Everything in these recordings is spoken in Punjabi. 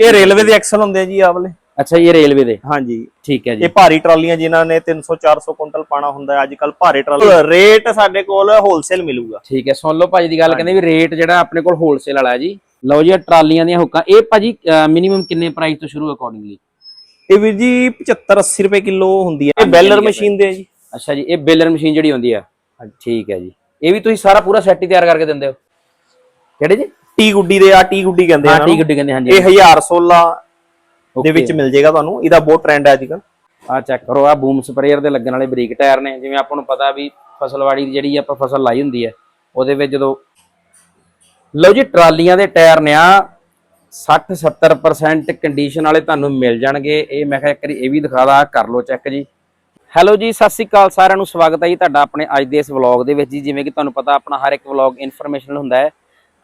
ਇਹ ਰੇਲਵੇ ਦੇ ਐਕਸਲ ਹੁੰਦੇ ਆ ਜੀ ਆਹ ਵਾਲੇ। ਅੱਛਾ ਇਹ ਰੇਲਵੇ ਦੇ? ਹਾਂਜੀ। ਠੀਕ ਹੈ ਜੀ। ਇਹ ਭਾਰੀ ਟਰਾਲੀਆਂ ਜਿਨ੍ਹਾਂ ਨੇ 300 400 ਕੁਇੰਟਲ ਪਾਣਾ ਹੁੰਦਾ ਹੈ। ਅੱਜ ਕੱਲ ਭਾਰੇ ਟਰਾਲੀ। ਰੇਟ ਸਾਡੇ ਕੋਲ ਹੋਲਸੇਲ ਮਿਲੂਗਾ। ਠੀਕ ਹੈ ਸੁਣ ਲਓ ਭਾਜੀ ਦੀ ਗੱਲ ਕਹਿੰਦੇ ਵੀ ਰੇਟ ਜਿਹੜਾ ਆਪਣੇ ਕੋਲ ਹੋਲਸੇਲ ਵਾਲਾ ਹੈ ਜੀ। ਲਓ ਜੀ ਟਰਾਲੀਆਂ ਦੀਆਂ ਹੁੱਕਾਂ। ਇਹ ਭਾਜੀ ਮਿਨੀਮਮ ਕਿੰਨੇ ਪ੍ਰਾਈਸ ਤੋਂ ਸ਼ੁਰੂ ਅਕੋਰਡਿੰਗਲੀ ਇਹ ਵੀਰ ਜੀ 75 80 ਰੁਪਏ ਕਿਲੋ ਹੁੰਦੀ ਹੈ। ਇਹ ਬੈਲਰ ਮਸ਼ੀਨ ਦੇ ਆ ਜੀ। ਅੱਛਾ ਜੀ ਇਹ ਬੇਲਰ ਮਸ਼ੀਨ ਜਿਹੜੀ ਹੁੰਦੀ ਆ। ਠੀਕ ਹੈ ਜੀ। ਇਹ ਵੀ ਤੁਸੀਂ ਸਾਰਾ ਪੂਰਾ ਸੈੱਟ ਹੀ ਤਿਆਰ ਕਰਕੇ ਦਿੰਦੇ ਹੋ। ਕਿਹੜੇ ਜੀ? ਟੀ ਗੁੱਡੀ ਦੇ ਆ ਟੀ ਗੁੱਡੀ ਕਹਿੰਦੇ ਆ ਹਾਂ ਨੂੰ। ਗੱਡੀ ਕਹਿੰਦੇ ਹਾਂਜੀ ਇਹ 1016 ਦੇ। ਵਿੱਚ ਮਿਲ ਜਾਏਗਾ ਤੁਹਾਨੂੰ। ਇਹਦਾ ਬਹੁਤ ਟ੍ਰੈਂਡ ਹੈ ਅੱਜ ਕੱਲ ਆ ਚੈੱਕ ਕਰੋ ਆ ਬੂਮ ਸਪਰੇਅਰ ਦੇ ਲੱਗਣ ਵਾਲੇ ਬਰੀਕ ਟਾਇਰ ਨੇ। ਜਿਵੇਂ ਆਪਾਂ ਨੂੰ ਪਤਾ ਵੀ ਫਸਲਵਾੜੀ ਦੀ ਜਿਹੜੀ ਆਪਾਂ ਫਸਲ ਲਾਈ ਹੁੰਦੀ ਹੈ ਉਹਦੇ ਵਿੱਚ ਜਦੋਂ ਲਓ ਜੀ ਟਰਾਲੀਆਂ ਦੇ ਟਾਇਰ ਨੇ ਆ 60 70% ਕੰਡੀਸ਼ਨ ਵਾਲੇ ਤੁਹਾਨੂੰ ਮਿਲ ਜਾਣਗੇ। ਇਹ ਮੈਂ ਕਿਹਾ ਇੱਕ ਵਾਰੀ ਇਹ ਵੀ ਦਿਖਾ ਦਾ ਕਰ ਲਓ ਚੈੱਕ ਜੀ। ਹੈਲੋ ਜੀ ਸਤਿ ਸ੍ਰੀ ਅਕਾਲ ਸਾਰਿਆਂ ਨੂੰ। ਸਵਾਗਤ ਹੈ ਜੀ ਤੁਹਾਡਾ ਆਪਣੇ ਅੱਜ ਦੇ ਇਸ ਵਲੌਗ ਦੇ ਵਿੱਚ ਜੀ। ਜਿਵੇਂ ਕਿ ਤੁਹਾਨੂੰ ਪਤਾ ਆਪਣਾ ਹਰ ਇੱਕ ਵਲੌਗ ਇਨਫੋਰਮੇਸ਼ਨਲ ਹੁੰਦਾ ਹੈ।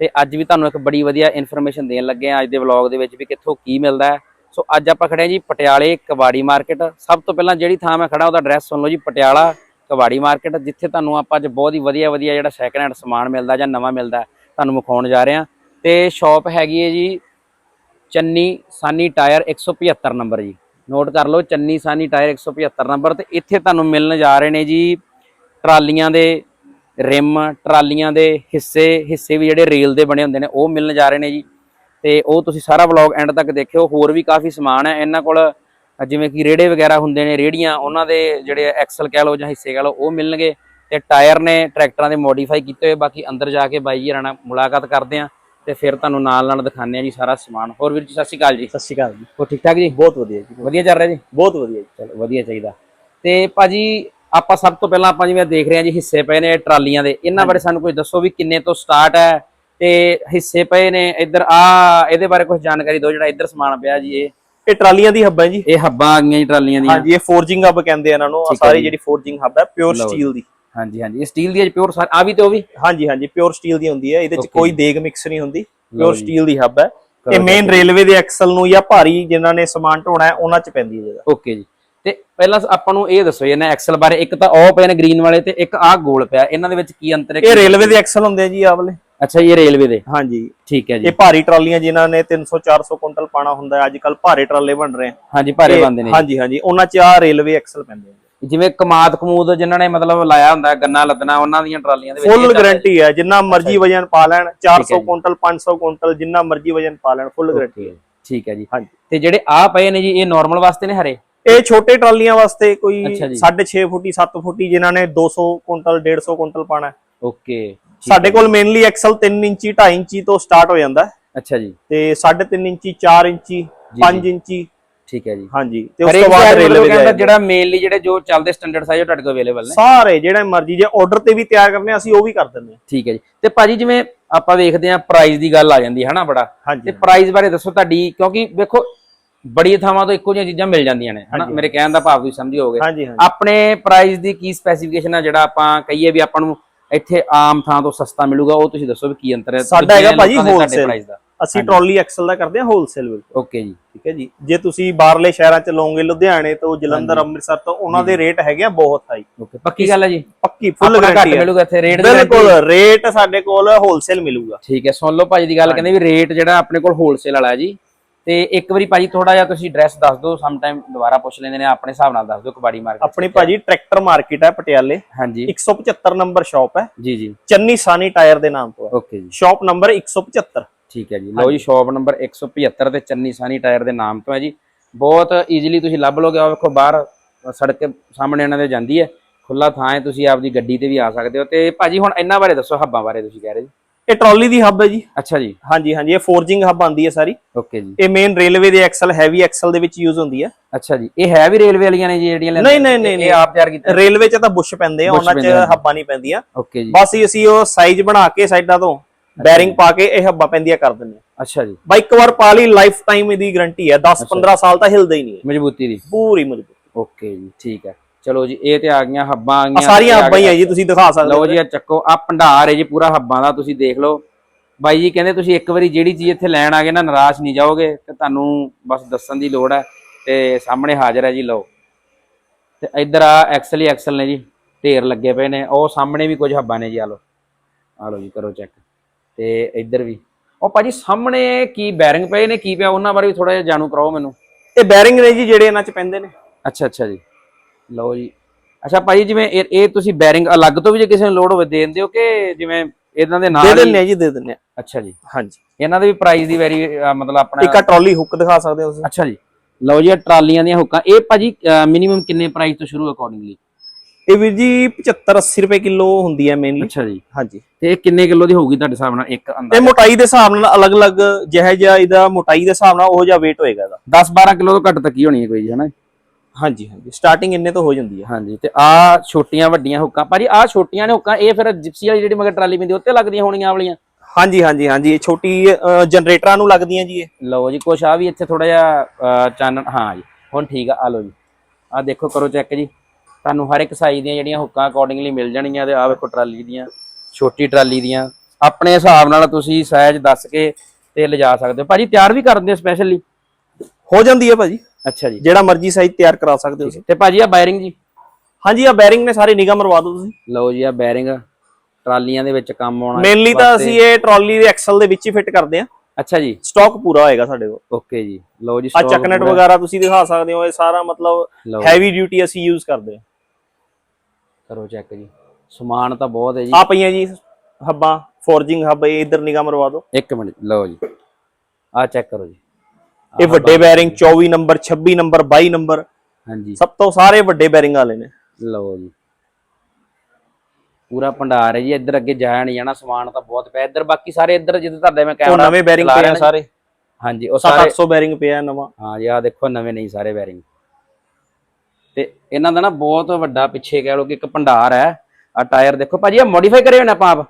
ਤੇ ਅੱਜ ਵੀ ਤੁਹਾਨੂੰ ਇੱਕ ਬੜੀ ਵਧੀਆ ਇਨਫੋਰਮੇਸ਼ਨ ਦੇਣ ਲੱਗੇ ਆ ਅੱਜ ਦੇ ਵਲੌਗ ਦੇ ਵਿੱਚ ਵੀ ਕਿੱਥੋਂ ਕੀ ਮਿਲਦਾ ਹੈ। ਸੋ ਅੱਜ ਆਪਾਂ ਖੜੇ ਹਾਂ ਜੀ ਪਟਿਆਲੇ ਕਬਾੜੀ ਮਾਰਕੀਟ ਸਭ ਤੋਂ ਪਹਿਲਾਂ ਜਿਹੜੀ ਥਾਂ ਮੈਂ ਖੜਾ ਉਹਦਾ ਐਡਰੈਸ ਸੁਣ ਲਓ ਜੀ, ਪਟਿਆਲਾ ਕਬਾੜੀ ਮਾਰਕੀਟ ਜਿੱਥੇ ਤੁਹਾਨੂੰ ਆਪਾਂ ਅੱਜ ਬਹੁਤ ਹੀ ਵਧੀਆ ਵਧੀਆ ਜਿਹੜਾ ਸੈਕਿੰਡ ਹੈਂਡ ਸਮਾਨ ਮਿਲਦਾ ਜਾਂ ਨਵਾਂ ਮਿਲਦਾ ਤੁਹਾਨੂੰ ਵਿਖਾਉਣ ਜਾ ਰਹੇ ਹਾਂ। ਤੇ ਸ਼ਾਪ ਹੈਗੀ ਹੈ ਜੀ ਚੰਨੀ ਸਾਨੀ ਟਾਇਰ 175 ਨੰਬਰ ਜੀ। ਨੋਟ ਕਰ ਲਓ, ਚੰਨੀ ਸਾਨੀ ਟਾਇਰ 175 ਨੰਬਰ ਤੇ ਇੱਥੇ ਤੁਹਾਨੂੰ ਮਿਲਣ ਜਾ ਰਹੇ ਨੇ ਜੀ ਟਰਾਲੀਆਂ ਦੇ ਰਿਮ ਟਰਾਲੀਆਂ ਦੇ ਹਿੱਸੇ ਹਿੱਸੇ ਵੀ ਜਿਹੜੇ ਰੇਲ ਦੇ ਬਣੇ ਹੁੰਦੇ ਨੇ ਉਹ ਮਿਲਣ ਜਾ ਰਹੇ ਨੇ ਜੀ। ਤੇ ਉਹ ਤੁਸੀਂ ਸਾਰਾ ਵਲੌਗ ਐਂਡ ਤੱਕ ਦੇਖਿਓ ਹੋਰ ਵੀ ਕਾਫੀ ਸਮਾਨ ਹੈ। ਇਹਨਾਂ ਕੋਲ ਜਿਵੇਂ ਕਿ ਰੇੜੇ ਵਗੈਰਾ ਹੁੰਦੇ ਨੇ ਰੇੜੀਆਂ ਉਹਨਾਂ ਦੇ ਜਿਹੜੇ ਐਕਸਲ ਕਹਿ ਲਓ ਜਾਂ ਹਿੱਸੇ ਕਹਿ ਲਓ ਉਹ ਮਿਲਣਗੇ। ਤੇ ਟਾਇਰ ਨੇ ਟਰੈਕਟਰਾਂ ਦੇ ਮੋਡੀਫਾਈ ਕੀਤੇ ਹੋਏ ਬਾਕੀ ਅੰਦਰ ਜਾ ਕੇ ਬਾਈ ਜੀ ਨਾਲ ਮੁਲਾਕਾਤ ਕਰਦੇ ਆ। ਤੇ ਫਿਰ ਤੁਹਾਨੂੰ ਨਾਲ ਨਾਲ ਦਿਖਾਉਂਦੇ ਆ ਜੀ ਸਾਰਾ ਸਮਾਨ। ਹੋਰ ਵੀਰ ਜੀ ਸਤਿ ਸ਼੍ਰੀ ਅਕਾਲ ਜੀ। ਸਤਿ ਸ਼੍ਰੀ ਅਕਾਲ ਜੀ। ਹੋਰ ਠੀਕ ਠਾਕ ਜੀ? ਬਹੁਤ ਵਧੀਆ ਜੀ ਵਧੀਆ। ਚੱਲ ਰਿਹਾ ਜੀ ਬਹੁਤ ਵਧੀਆ ਜੀ। ਚਲੋ ਵਧੀਆ ਚਾਹੀਦਾ। ਤੇ ਭਾਜੀ ਆਪਾਂ ਸਭ ਤੋਂ ਪਹਿਲਾਂ ਆਪਾਂ ਜਿਵੇਂ ਦੇਖ ਰਹੇ ਹਾਂ ਜੀ ਹਿੱਸੇ ਪਏ ਨੇ ਟਰਾਲੀਆਂ ਦੇ। ਇਹਨਾਂ ਬਾਰੇ ਸਾਨੂੰ ਕੁਝ ਦੱਸੋ ਵੀ ਕਿੰਨੇ ਤੋਂ ਸਟਾਰਟ ਹੈ ਤੇ ਹਿੱਸੇ ਪਏ ਨੇ ਇੱਧਰ ਆ ਇਹਦੇ ਬਾਰੇ ਕੁਝ ਜਾਣਕਾਰੀ ਦਿਓ ਜਿਹੜਾ ਇੱਧਰ ਸਮਾਨ ਪਿਆ ਜੀ ਇਹ। ਇਹ ਟਰਾਲੀਆਂ ਦੀ ਹੱਬ ਹੈ ਜੀ। ਇਹ ਹੱਬਾਂ ਆ ਗਈਆਂ ਜੀ ਟਰਾਲੀਆਂ ਦੀਆਂ। ਹਾਂਜੀ ਇਹ ਫੋਰਜਿੰਗ ਹੱਬ ਕਹਿੰਦੇ ਆ ਇਹਨਾਂ ਨੂੰ। ਹੈ ਸਾਰੀ ਜੀ। ਜਿਹੜੀ ਫੋਰਜਿੰਗ ਹੱਬ ਹੈ ਪਿਓਰ ਜੀ। ਸਟੀਲ ਦੀ। ਹਾਂਜੀ ਹਾਂਜੀ। ਇਹ ਸਟੀਲ ਦੀ ਪਿਓਰ ਆ ਵੀ ਤੇ ਉਹ ਵੀ? ਹਾਂਜੀ ਹਾਂਜੀ ਪਿਓਰ ਸਟੀਲ ਦੀ ਹੁੰਦੀ ਹੈ। ਇਹਦੇ ਚ Okay ਕੋਈ ਦੇਗ ਮਿਕਸ ਨਹੀਂ ਹੁੰਦੀ। ਪਿਓਰ ਜੀ। ਸਟੀਲ ਦੀ ਹੱਬ ਹੈ। ਇਹ ਮੇਨ ਰੇਲਵੇ ਦੇ ਐਕਸਲ ਨੂੰ ਜਾਂ ਭਾਰੀ ਜਿਨ੍ਹਾਂ ਨੇ ਸਮਾਨ ਢੋਣਾ ਹੈ ਉਹਨਾਂ ਚ ਪੈਂਦੀ ਹੈ ਜਗ੍ਹਾ ਓਕੇ ਜੀ। ਤੇ ਪਹਿਲਾਂ ਆਪਾਂ ਨੂੰ ਇਹ ਦੱਸੋ ਇਹਨਾਂ ਐਕਸਲ ਬਾਰੇ ਇੱਕ ਤਾਂ ਉਹ ਪਏ ਨੇ ਗ੍ਰੀਨ ਵਾਲੇ ਤੇ ਇੱਕ ਆਹ ਗੋਲ ਪਿਆ। ਇਹਨਾਂ ਦੇ ਵਿੱਚ ਕੀ ਅੰਤਰ ਹੈ ਇਹ ਰੇਲਵੇ ਦੇ ਐਕਸਲ ਹੁੰਦੇ ਆ ਜੀ ਆਹ ਵਾਲੇ। ਅੱਛਾ ਇਹ ਰੇਲਵੇ ਦੇ? ਹਾਂਜੀ। ਠੀਕ ਹੈ ਜੀ। ਇਹ ਭਾਰੀ ਟਰਾਲੀਆਂ ਜਿਨ੍ਹਾਂ ਨੇ 300 400 ਕੁਇੰਟਲ ਪਾਣਾ ਹੁੰਦਾ ਹੈ। ਅੱਜ ਕੱਲ ਭਾਰੇ ਟਰਾਲੇ ਬਣ ਰਹੇ ਆ। ਹਾਂਜੀ ਭਾਰੇ ਬੰਦੇ ਨੇ ਹਾਂਜੀ ਹਾਂਜੀ। ਉਹਨਾਂ ਚ ਆ ਰੇਲਵੇ ਐਕਸਲ ਪੈਂਦੇ ਆ ਜਿਵੇਂ ਕਮਾਦ ਕਮੂਦ ਜਿਨ੍ਹਾਂ ਨੇ ਮਤਲਬ ਲਾਇਆ ਹੁੰਦਾ ਗੰਨਾ ਲੱਦਣਾ ਉਹਨਾਂ ਦੀਆਂ ਟਰਾਲੀਆਂ ਦੇ ਵਿੱਚ ਫੁੱਲ ਗਾਰੰਟੀ ਹੈ। ਜਿੰਨਾ ਮਰਜ਼ੀ ਵਜਨ ਪਾ ਲੈਣ 400 ਜੀ। ਕੁਇੰਟਲ 500 ਕੁਇੰਟਲ ਜਿੰਨਾ ਮਰਜ਼ੀ ਵਜਨ ਪਾ ਲੈਣ ਫੁੱਲ ਗਾਰੰਟੀ ਹੈ। ਠੀਕ ਹੈ ਜੀ। ਹਾਂਜੀ। ਤੇ ਜਿਹੜੇ ਆ ਪਏ ਨੇ ਜੀ ਇਹ ਨਾਰਮਲ ਵਾਸਤੇ ਨੇ ਹਰੇ? ਇਹ ਛੋਟੇ ਟਰਾਲੀਆਂ ਵਾਸਤੇ ਕੋਈ ਅੱਛਾ ਜੀ। 6.5 ਫੁੱਟੀ 7 ਫੁੱਟੀ ਜਿਨ੍ਹਾਂ ਨੇ 200 ਕੁਇੰਟਲ 150 ਕੁਇੰਟਲ ਪਾਣਾ। ਓਕੇ ਸਾਡੇ ਕੋਲ ਮੇਨਲੀ ਐਕਸਲ 3 ਇੰਚੀ 2.5 ਇੰਚੀ ਤੋਂ ਸਟਾਰਟ ਹੋ ਜਾਂਦਾ ਹੈ। ਅੱਛਾ ਜੀ। ਤੇ 3.5 ਇੰਚੀ 4 ਇੰਚੀ 5 ਇੰਚੀ। ਠੀਕ ਹੈ ਜੀ। ਹਾਂਜੀ ਤੇ ਉਸ ਤੋਂ ਬਾਅਦ ਰੇਲਵੇ ਦੇ। ਜਿਹੜਾ ਮੇਨਲੀ ਜਿਹੜੇ ਜੋ ਚੱਲਦੇ ਸਟੈਂਡਰਡ ਸਾਈਜ਼ ਉਹ ਤੁਹਾਡੇ ਕੋਲ ਅਵੇਲੇਬਲ ਨੇ? ਸਾਰੇ ਜਿਹੜੇ ਮਰਜ਼ੀ ਜੇ ਆਰਡਰ ਤੇ ਵੀ ਤਿਆਰ ਕਰਨੇ ਅਸੀਂ ਉਹ ਵੀ ਕਰ ਦਿੰਦੇ ਹਾਂ। ਠੀਕ ਹੈ ਜੀ। ਤੇ ਭਾਜੀ ਜਿਵੇਂ ਆਪਾਂ ਵੇਖਦੇ ਆ ਪ੍ਰਾਈਸ ਦੀ ਗੱਲ ਆ ਜਾਂਦੀ ਹੈ ਹਨਾ ਬੜਾ? ਤੇ ਪ੍ਰਾਈਸ ਬਾਰੇ ਦੱਸੋ ਤੁਹਾਡੀ ਕਿਉਂਕਿ ਵੇਖੋ ਬੜੀ ਥਾਵਾਂ ਤੋਂ ਇੱਕੋ ਜਿਹੀਆਂ ਚੀਜ਼ਾਂ ਮਿਲ ਜਾਂਦੀਆਂ ਨੇ ਹਨਾ। ਮੇਰੇ ਕਹਿਣ ਦਾ ਭਾਵ ਤੁਸੀਂ ਸਮਝੀ ਹੋਗੇ ਆਪਣੇ ਪ੍ਰਾਈਸ ਦੀ ਕੀ ਸਪੈਸੀਫਿਕੇਸ਼ਨ ਆ ਜਿਹੜਾ ਆਪਾਂ ਕਹੀਏ ਵੀ ਆਪਾਂ ਨੂੰ ਇੱਥੇ ਆਮ ਥਾਂ ਤੋਂ ਸਸਤਾ ਮਿਲੂਗਾ ਉਹ ਤੁਸੀਂ ਦੱਸੋ ਵੀ ਕੀ ਅੰਤਰ ਹੈ ਸਾਡਾ ਹੈਗਾ ਭਾਜੀ ਦਾ। ਅਸੀਂ ਟਰਾਲੀ ਐਕਸਲ ਦਾ ਕਰਦੇ ਹਾਂ ਹੋਲਸੇਲ ਬਿਲਕੁਲ। ਓਕੇ ਜੀ। ਠੀਕ ਹੈ ਜੀ। ਜੇ ਤੁਸੀਂ ਬਾਹਰਲੇ ਸ਼ਹਿਰਾਂ ਚ ਲਓਗੇ ਲੁਧਿਆਣੇ ਤੋਂ ਜਲੰਧਰ ਅੰਮ੍ਰਿਤਸਰ ਤੋਂ ਉਹਨਾਂ ਦੇ ਰੇਟ ਹੈਗੇ ਆ ਬਹੁਤ ਹਾਈ ਓਕੇ ਪੱਕੀ ਗੱਲ ਹੈ ਜੀ? ਪੱਕੀ ਫੁੱਲ ਗਾਰੰਟੀ ਮਿਲੂਗਾ ਇੱਥੇ ਰੇਟ ਬਿਲਕੁਲ ਰੇਟ ਸਾਡੇ ਕੋਲ ਹੋਲਸੇਲ ਮਿਲੂਗਾ। ਠੀਕ ਹੈ ਸੁਣ ਲਓ ਭਾਜੀ ਦੀ ਗੱਲ ਕਹਿੰਦੇ ਵੀ ਰੇਟ ਜਿਹੜਾ ਆਪਣੇ ਕੋਲ ਹੋਲਸੇਲ ਵਾਲਾ ਹੈ ਜੀ ਤੇ ਇੱਕ ਵਾਰੀ ਭਾਜੀ ਥੋੜਾ ਜਿਹਾ ਤੁਸੀਂ ਐਡਰੈਸ ਦੱਸ ਦਿਓ ਸਮ ਟਾਈਮ ਦੁਬਾਰਾ ਪੁੱਛ ਲੈਂਦੇ ਨੇ ਆਪਣੇ ਹਿਸਾਬ ਨਾਲ ਦੱਸ ਦਿਓ ਕਬਾੜੀ ਮਾਰਕੀਟ ਆਪਣੀ ਭਾਜੀ ਟਰੈਕਟਰ ਮਾਰਕੀਟ ਹੈ ਪਟਿਆਲੇ। ਹਾਂਜੀ। 175 ਨੰਬਰ ਸ਼ਾਪ ਹੈ। ਜੀ ਜੀ। ਚੰਨੀ ਸਾਨੀ ਟਾਇਰ ਦੇ ਨਾਮ ਤੋਂ ਹੈ। ਓਕੇ ਜੀ। ਸ਼ਾਪ ਨੰਬਰ 175 ਠੀਕ ਹੈ ਜੀ। ਲਓ ਜੀ ਸ਼ਾਪ ਨੰਬਰ 175 ਤੇ ਚੰਨੀ ਸਾਨੀ ਟਾਇਰ ਦੇ ਨਾਮ ਤੋਂ ਹੈ ਜੀ। ਬਹੁਤ ਈਜ਼ੀਲੀ ਤੁਸੀਂ ਲੱਭ ਲੋਗੇ ਆ ਵੇਖੋ ਬਾਹਰ ਸੜਕ ਦੇ ਸਾਹਮਣੇ ਇਹਨਾਂ ਦੇ ਜਾਂਦੀ ਹੈ। ਖੁੱਲਾ ਥਾਂ ਹੈ ਤੁਸੀਂ ਆਪਦੀ ਗੱਡੀ ਤੇ ਵੀ ਆ ਸਕਦੇ ਹੋ। ਤੇ ਭਾਜੀ ਹੁਣ ਇਹਨਾਂ ਬਾਰੇ ਦੱਸੋ ਹੱਬਾਂ ਬਾਰੇ ਤੁਸੀਂ ਕਹਿ ਰਹੇ ਜੀ। ਇਹ ਟਰਾਲੀ ਦੀ ਹੱਬ ਹੈ ਜੀ। ਅੱਛਾ ਜੀ। ਹਾਂਜੀ ਹਾਂਜੀ ਇਹ ਫੋਰਜਿੰਗ ਹੱਬ ਆਂਦੀ ਹੈ ਸਾਰੀ। ਓਕੇ ਜੀ। ਇਹ ਮੇਨ ਰੇਲਵੇ ਦੇ ਐਕਸਲ ਹੈਵੀ ਐਕਸਲ ਦੇ ਵਿੱਚ ਯੂਜ਼ ਹੁੰਦੀ ਹੈ। ਅੱਛਾ ਜੀ। ਇਹ ਹੈ ਵੀ ਰੇਲਵੇ ਵਾਲੀਆਂ ਨੇ ਜੀ ਜਿਹੜੀਆਂ ਨਹੀਂ, ਲੈਂਦੇ ਨਹੀਂ? ਨਹੀਂ, ਇਹ। ਆਪ ਤਿਆਰ ਕੀਤਾ ਰੇਲਵੇ 'ਚ ਤਾਂ ਬੁਸ਼ ਪੈਂਦੇ ਆ ਉਹਨਾਂ 'ਚ। ਹੱਬਾਂ ਨਹੀਂ ਪੈਂਦੀਆਂ। ਓਕੇ ਜੀ। ਬਸ ਅਸੀਂ ਉਹ ਸਾਈਜ਼ ਬਣਾ ਕੇ ਸਾਈਡਾਂ ਤੋਂ ਬੈਰਿੰਗ ਪਾ ਕੇ ਇਹ ਹੱਬਾਂ ਪੈਂਦੀਆਂ ਕਰ ਦਿੰਦੇ ਆ ਅੱਛਾ ਜੀ। ਬਾਈ ਇੱਕ ਵਾਰ ਪਾ ਲਈ ਲਾਈਫ ਟਾਈਮ ਇਹਦੀ ਗਾਰੰਟੀ ਹੈ 10 15 ਸਾਲ ਤਾਂ ਹਿਲਦਾ ਹੀ ਨਹੀਂ ਮਜ਼ਬੂਤੀ ਦੀ। ਪੂਰੀ ਮਜ਼ਬੂਤ। ਓਕੇ ਜੀ ਠੀਕ ਹੈ। ਚਲੋ ਜੀ ਇਹ ਤੇ ਆ ਗਈਆਂ ਹੱਬਾਂ ਆ ਗਈਆਂ ਸਾਰੀਆਂ ਹੱਬਾਂ ਹੀ ਆ ਜੀ ਤੁਸੀਂ ਦਿਖਾ ਸਕਦੇ ਲਓ ਜੀ ਆ ਚੱਕੋ ਆ ਭੰਡਾਰ ਹੈ ਜੀ ਪੂਰਾ ਹੱਬਾਂ ਦਾ ਤੁਸੀਂ ਦੇਖ ਲਓ। ਬਾਈ ਜੀ ਕਹਿੰਦੇ ਤੁਸੀਂ ਇੱਕ ਵਾਰੀ ਜਿਹੜੀ ਚੀਜ਼ ਇੱਥੇ ਲੈਣ ਆ ਗਏ ਨਾ ਨਿਰਾਸ਼ ਨਹੀਂ ਜਾਓਗੇ ਤੇ ਤੁਹਾਨੂੰ ਬਸ ਦੱਸਣ ਦੀ ਲੋੜ ਹੈ ਤੇ ਸਾਹਮਣੇ ਹਾਜ਼ਰ ਹੈ ਜੀ ਲਓ। ਤੇ ਇੱਧਰ ਆ ਐਕਸਲ ਹੀ ਐਕਸਲ ਨੇ ਜੀ ਢੇਰ ਲੱਗੇ ਪਏ ਨੇ। ਉਹ ਸਾਹਮਣੇ ਵੀ ਕੁਝ ਹੱਬਾਂ ਨੇ ਜੀ ਆ ਲਓ। ਆ ਲਓ ਜੀ ਕਰੋ ਚੈੱਕ ਤੇ ਇੱਧਰ ਵੀ। ਉਹ ਭਾਜੀ ਸਾਹਮਣੇ ਕੀ ਬੈਰਿੰਗ ਪਏ ਨੇ ਕੀ ਪਿਆ? ਉਹਨਾਂ ਬਾਰੇ ਵੀ ਥੋੜਾ ਜਿਹਾ ਜਾਣੂ ਕਰਾਓ ਮੈਨੂੰ। ਇਹ ਬੈਰਿੰਗ ਨੇ ਜੀ ਜਿਹੜੇ ਇਹਨਾਂ ਚ ਪੈਂਦੇ ਨੇ। ਅੱਛਾ ਅੱਛਾ ਜੀ। ਲਓ ਜੀ। ਅੱਛਾ ਭਾਜੀ ਜਿਵੇਂ ਇਹ ਇਹ ਤੁਸੀਂ ਬੈਰਿੰਗ ਅਲੱਗ ਤੋਂ ਵੀ ਜੇ ਕਿਸੇ ਨੂੰ ਲੋਡ ਹੋਵੇ ਦੇ ਦਿੰਦੇ ਹੋ ਕਿ ਜਿਵੇਂ ਇਹਨਾਂ ਦੇ ਦੇ ਨਾਲ ਹੀ? ਦਿੰਨੇ ਆ ਜੀ ਦੇ ਦਿੰਨੇ ਆ ਅੱਛਾ ਜੀ। ਹਾਂਜੀ। ਇਹਨਾਂ ਦੇ ਵੀ ਪ੍ਰਾਈਸ ਦੀ ਵੈਰੀ ਮਤਲਬ ਆਪਣਾ ਇੱਕ ਟਰਾਲੀ ਹੁੱਕ ਦਿਖਾ ਸਕਦੇ ਹੋ ਤੁਸੀਂ? ਅੱਛਾ ਜੀ। ਲਓ ਜੀ ਇਹ ਟਰਾਲੀਆਂ ਦੀਆਂ ਹੁੱਕਾਂ ਇਹ ਭਾਜੀ ਮਿਨੀਮਮ ਕਿੰਨੇ ਪ੍ਰਾਈਸ ਤੋਂ ਸ਼ੁਰੂ ਅਕੋਰਡਿੰਗਲੀ ਇਹ ਵੀਰ ਜੀ 75 80 ਰੁਪਏ ਕਿਲੋ ਹੁੰਦੀ ਹੈ ਮੇਨਲੀ ਅੱਛਾ ਜੀ। ਹਾਂਜੀ। ਤੇ ਇਹ ਕਿੰਨੇ ਕਿਲੋ ਦੀ ਹੋਊਗੀ ਤੁਹਾਡੇ ਹਿਸਾਬ ਨਾਲ? ਇੱਕ ਅੰਦਾਜ਼ਾ। ਮੋਟਾਈ ਦੇ ਹਿਸਾਬ ਨਾਲ ਅਲੱਗ-ਅਲੱਗ ਜਿਹੋ ਜਿਹਾ ਇਹਦਾ ਮੋਟਾਈ ਦੇ ਹਿਸਾਬ ਨਾਲ ਉਹ ਜਿਹਾ weight ਹੋਏਗਾ ਇਹਦਾ। 10 12 ਕਿਲੋ ਤੋਂ ਘੱਟ ਤੱਕ ਹੀ ਹੋਣੀ ਹੈ ਕੋਈ ਜੀ ਹਨਾ? ਹਾਂਜੀ ਹਾਂਜੀ। ਸਟਾਰਟਿੰਗ ਇੰਨੇ ਤੋਂ ਹੋ ਜਾਂਦੀ ਹੈ। ਹਾਂਜੀ ਤੇ ਆ ਛੋਟੀਆਂ ਵੱਡੀਆਂ ਹੁੱਕਾਂ। ਭਾਜੀ ਆ ਛੋਟੀਆਂ ਨੇ ਹੁੱਕਾਂ ਇਹ ਫਿਰ ਜਿਪਸੀ ਵਾਲੀ ਜਿਹੜੀ ਮਗਰ ਟਰਾਲੀ ਪੈਂਦੀ ਉੱਤੇ ਲੱਗਦੀਆਂ ਹੋਣੀਆਂ ਵਾਲੀਆਂ? ਹਾਂਜੀ ਹਾਂਜੀ ਹਾਂਜੀ। ਇਹ ਛੋਟੀ ਜਨਰੇਟਰਾਂ ਨੂੰ ਲੱਗਦੀਆਂ ਜੀ ਇਹ। ਲਓ ਜੀ ਕੁਛ ਆ ਵੀ ਇੱਥੇ ਥੋੜਾ ਜਿਹਾ ਚਾਨਣ ਹਾਂ ਜੀ। ਹੁਣ ਠੀਕ ਆ ਆ ਲਓ ਜੀ। ਆ ਦੇਖੋ ਕਰੋ ਚੈੱਕ ਜੀ। ਤੁਹਾਨੂੰ ਹਰ ਇੱਕ ਸਾਈਜ਼ ਦੀਆਂ ਜਿਹੜੀਆਂ ਹੁੱਕਾਂ ਅਕੋਰਡਿੰਗਲੀ ਮਿਲ ਜਾਣਗੀਆਂ ਤੇ ਆ ਵੇਖੋ ਟਰਾਲੀ ਦੀਆਂ ਛੋਟੀ ਟਰਾਲੀ ਦੀਆਂ। ਆਪਣੇ ਹਿਸਾਬ ਨਾਲ ਤੁਸੀਂ ਸਾਈਜ਼ ਦੱਸ ਕੇ ਤੇ ਲਿਜਾ ਸਕਦੇ ਹੋ। ਭਾਜੀ ਤਿਆਰ ਵੀ ਕਰਦੇ ਸਪੈਸ਼ਲੀ ਹੋ ਜਾਂਦੀ ਹੈ ਭਾਜੀ। ਅੱਛਾ ਜੀ। ਜਿਹੜਾ ਮਰਜ਼ੀ ਸਾਈਜ਼ ਤਿਆਰ ਕਰਾ ਸਕਦੇ ਹੋ ਤੁਸੀਂ ਤੇ ਭਾਜੀ ਆ ਬਾਇਰਿੰਗ ਜੀ? ਹਾਂਜੀ ਆ ਬੈਰਿੰਗ ਨੇ ਸਾਰੇ ਨਿਗਾਹ ਮਰਵਾ ਦਿਓ ਤੁਸੀਂ। ਲਓ ਜੀ ਆ ਬੈਰਿੰਗ ਟਰਾਲੀਆਂ ਦੇ ਵਿੱਚ ਕੰਮ ਆਉਣਾ ਮੇਨਲੀ ਤਾਂ ਅਸੀਂ ਇਹ ਟਰਾਲੀ ਦੇ ਐਕਸਲ ਦੇ ਵਿੱਚ ਹੀ ਫਿੱਟ ਕਰਦੇ ਆ ਅੱਛਾ ਜੀ। ਸਟਾਕ ਪੂਰਾ ਹੋਏਗਾ ਸਾਡੇ ਕੋਲ। ਓਕੇ ਜੀ। ਲਓ ਜੀ ਆ stock ਚੱਕਨਟ ਵਗੈਰਾ ਤੁਸੀਂ ਦਿਖਾ ਸਕਦੇ ਹੋ ਇਹ ਸਾਰਾ ਮਤਲਬ ਹੈਵੀ ਡਿਊਟੀ ਅਸੀਂ ਯੂਜ਼ ਕਰਦੇ ਆ ਕਰੋ ਚੈੱਕ ਜੀ। ਸਮਾਨ ਤਾਂ ਬਹੁਤ ਹੈ ਜੀ। ਆ ਪਈਆਂ ਜੀ ਹੱਬਾਂ ਫੋਰਜਿੰਗ ਹੱਬ ਇਹ ਇਧਰ ਨਿਗਾਹ ਮਰਵਾ ਦਿਓ। ਇੱਕ ਮਿੰਟ ਲਓ ਜੀ। ਆ ਚੈੱਕ ਕਰੋ ਜੀ। ਇਹ ਵੱਡੇ ਬੈਰਿੰਗ 24 ਨੰਬਰ 26 ਨੰਬਰ 22 ਨੰਬਰ ਹਾਂਜੀ। ਸਭ ਤੋਂ ਸਾਰੇ ਵੱਡੇ ਬੈਰਿੰਗ ਵਾਲੇ ਨੇ। ਲਓ ਜੀ। ਪੂਰਾ ਭੰਡਾਰ ਹੈ ਜੀ ਇੱਧਰ ਅੱਗੇ ਨਹੀਂ ਜਾਣਾ ਸਮਾਨ ਤਾਂ ਬਹੁਤ ਪਿਆ। ਇੱਧਰ ਬਾਕੀ ਸਾਰੇ ਇੱਧਰ ਜਿੱਦਾਂ ਤੁਹਾਡੇ ਮੈਂ ਕੈਮਰਾ ਨਵੇਂ ਬੈਰਿੰਗ ਪਏ ਆ ਨਾ ਸਾਰੇ। ਹਾਂਜੀ ਉਹ ਸਾਰੇ 7-800 ਬੈਰਿੰਗ ਪਿਆ ਨਵਾਂ। ਹਾਂ ਜੀ ਆ ਦੇਖੋ ਨਵੇਂ ਨਹੀਂ ਸਾਰੇ ਬੈਰਿੰਗ ਤੇ ਇਹਨਾਂ ਦਾ ਨਾ ਬਹੁਤ ਵੱਡਾ ਪਿੱਛੇ ਕਹਿ ਲਓ ਕਿ ਇੱਕ ਭੰਡਾਰ ਹੈ। ਆ ਟਾਇਰ ਦੇਖੋ ਭਾਜੀ ਇਹ ਮੋਡੀਫਾਈ ਕਰੇ ਨੇ ਆਪਾਂ ਆਪ?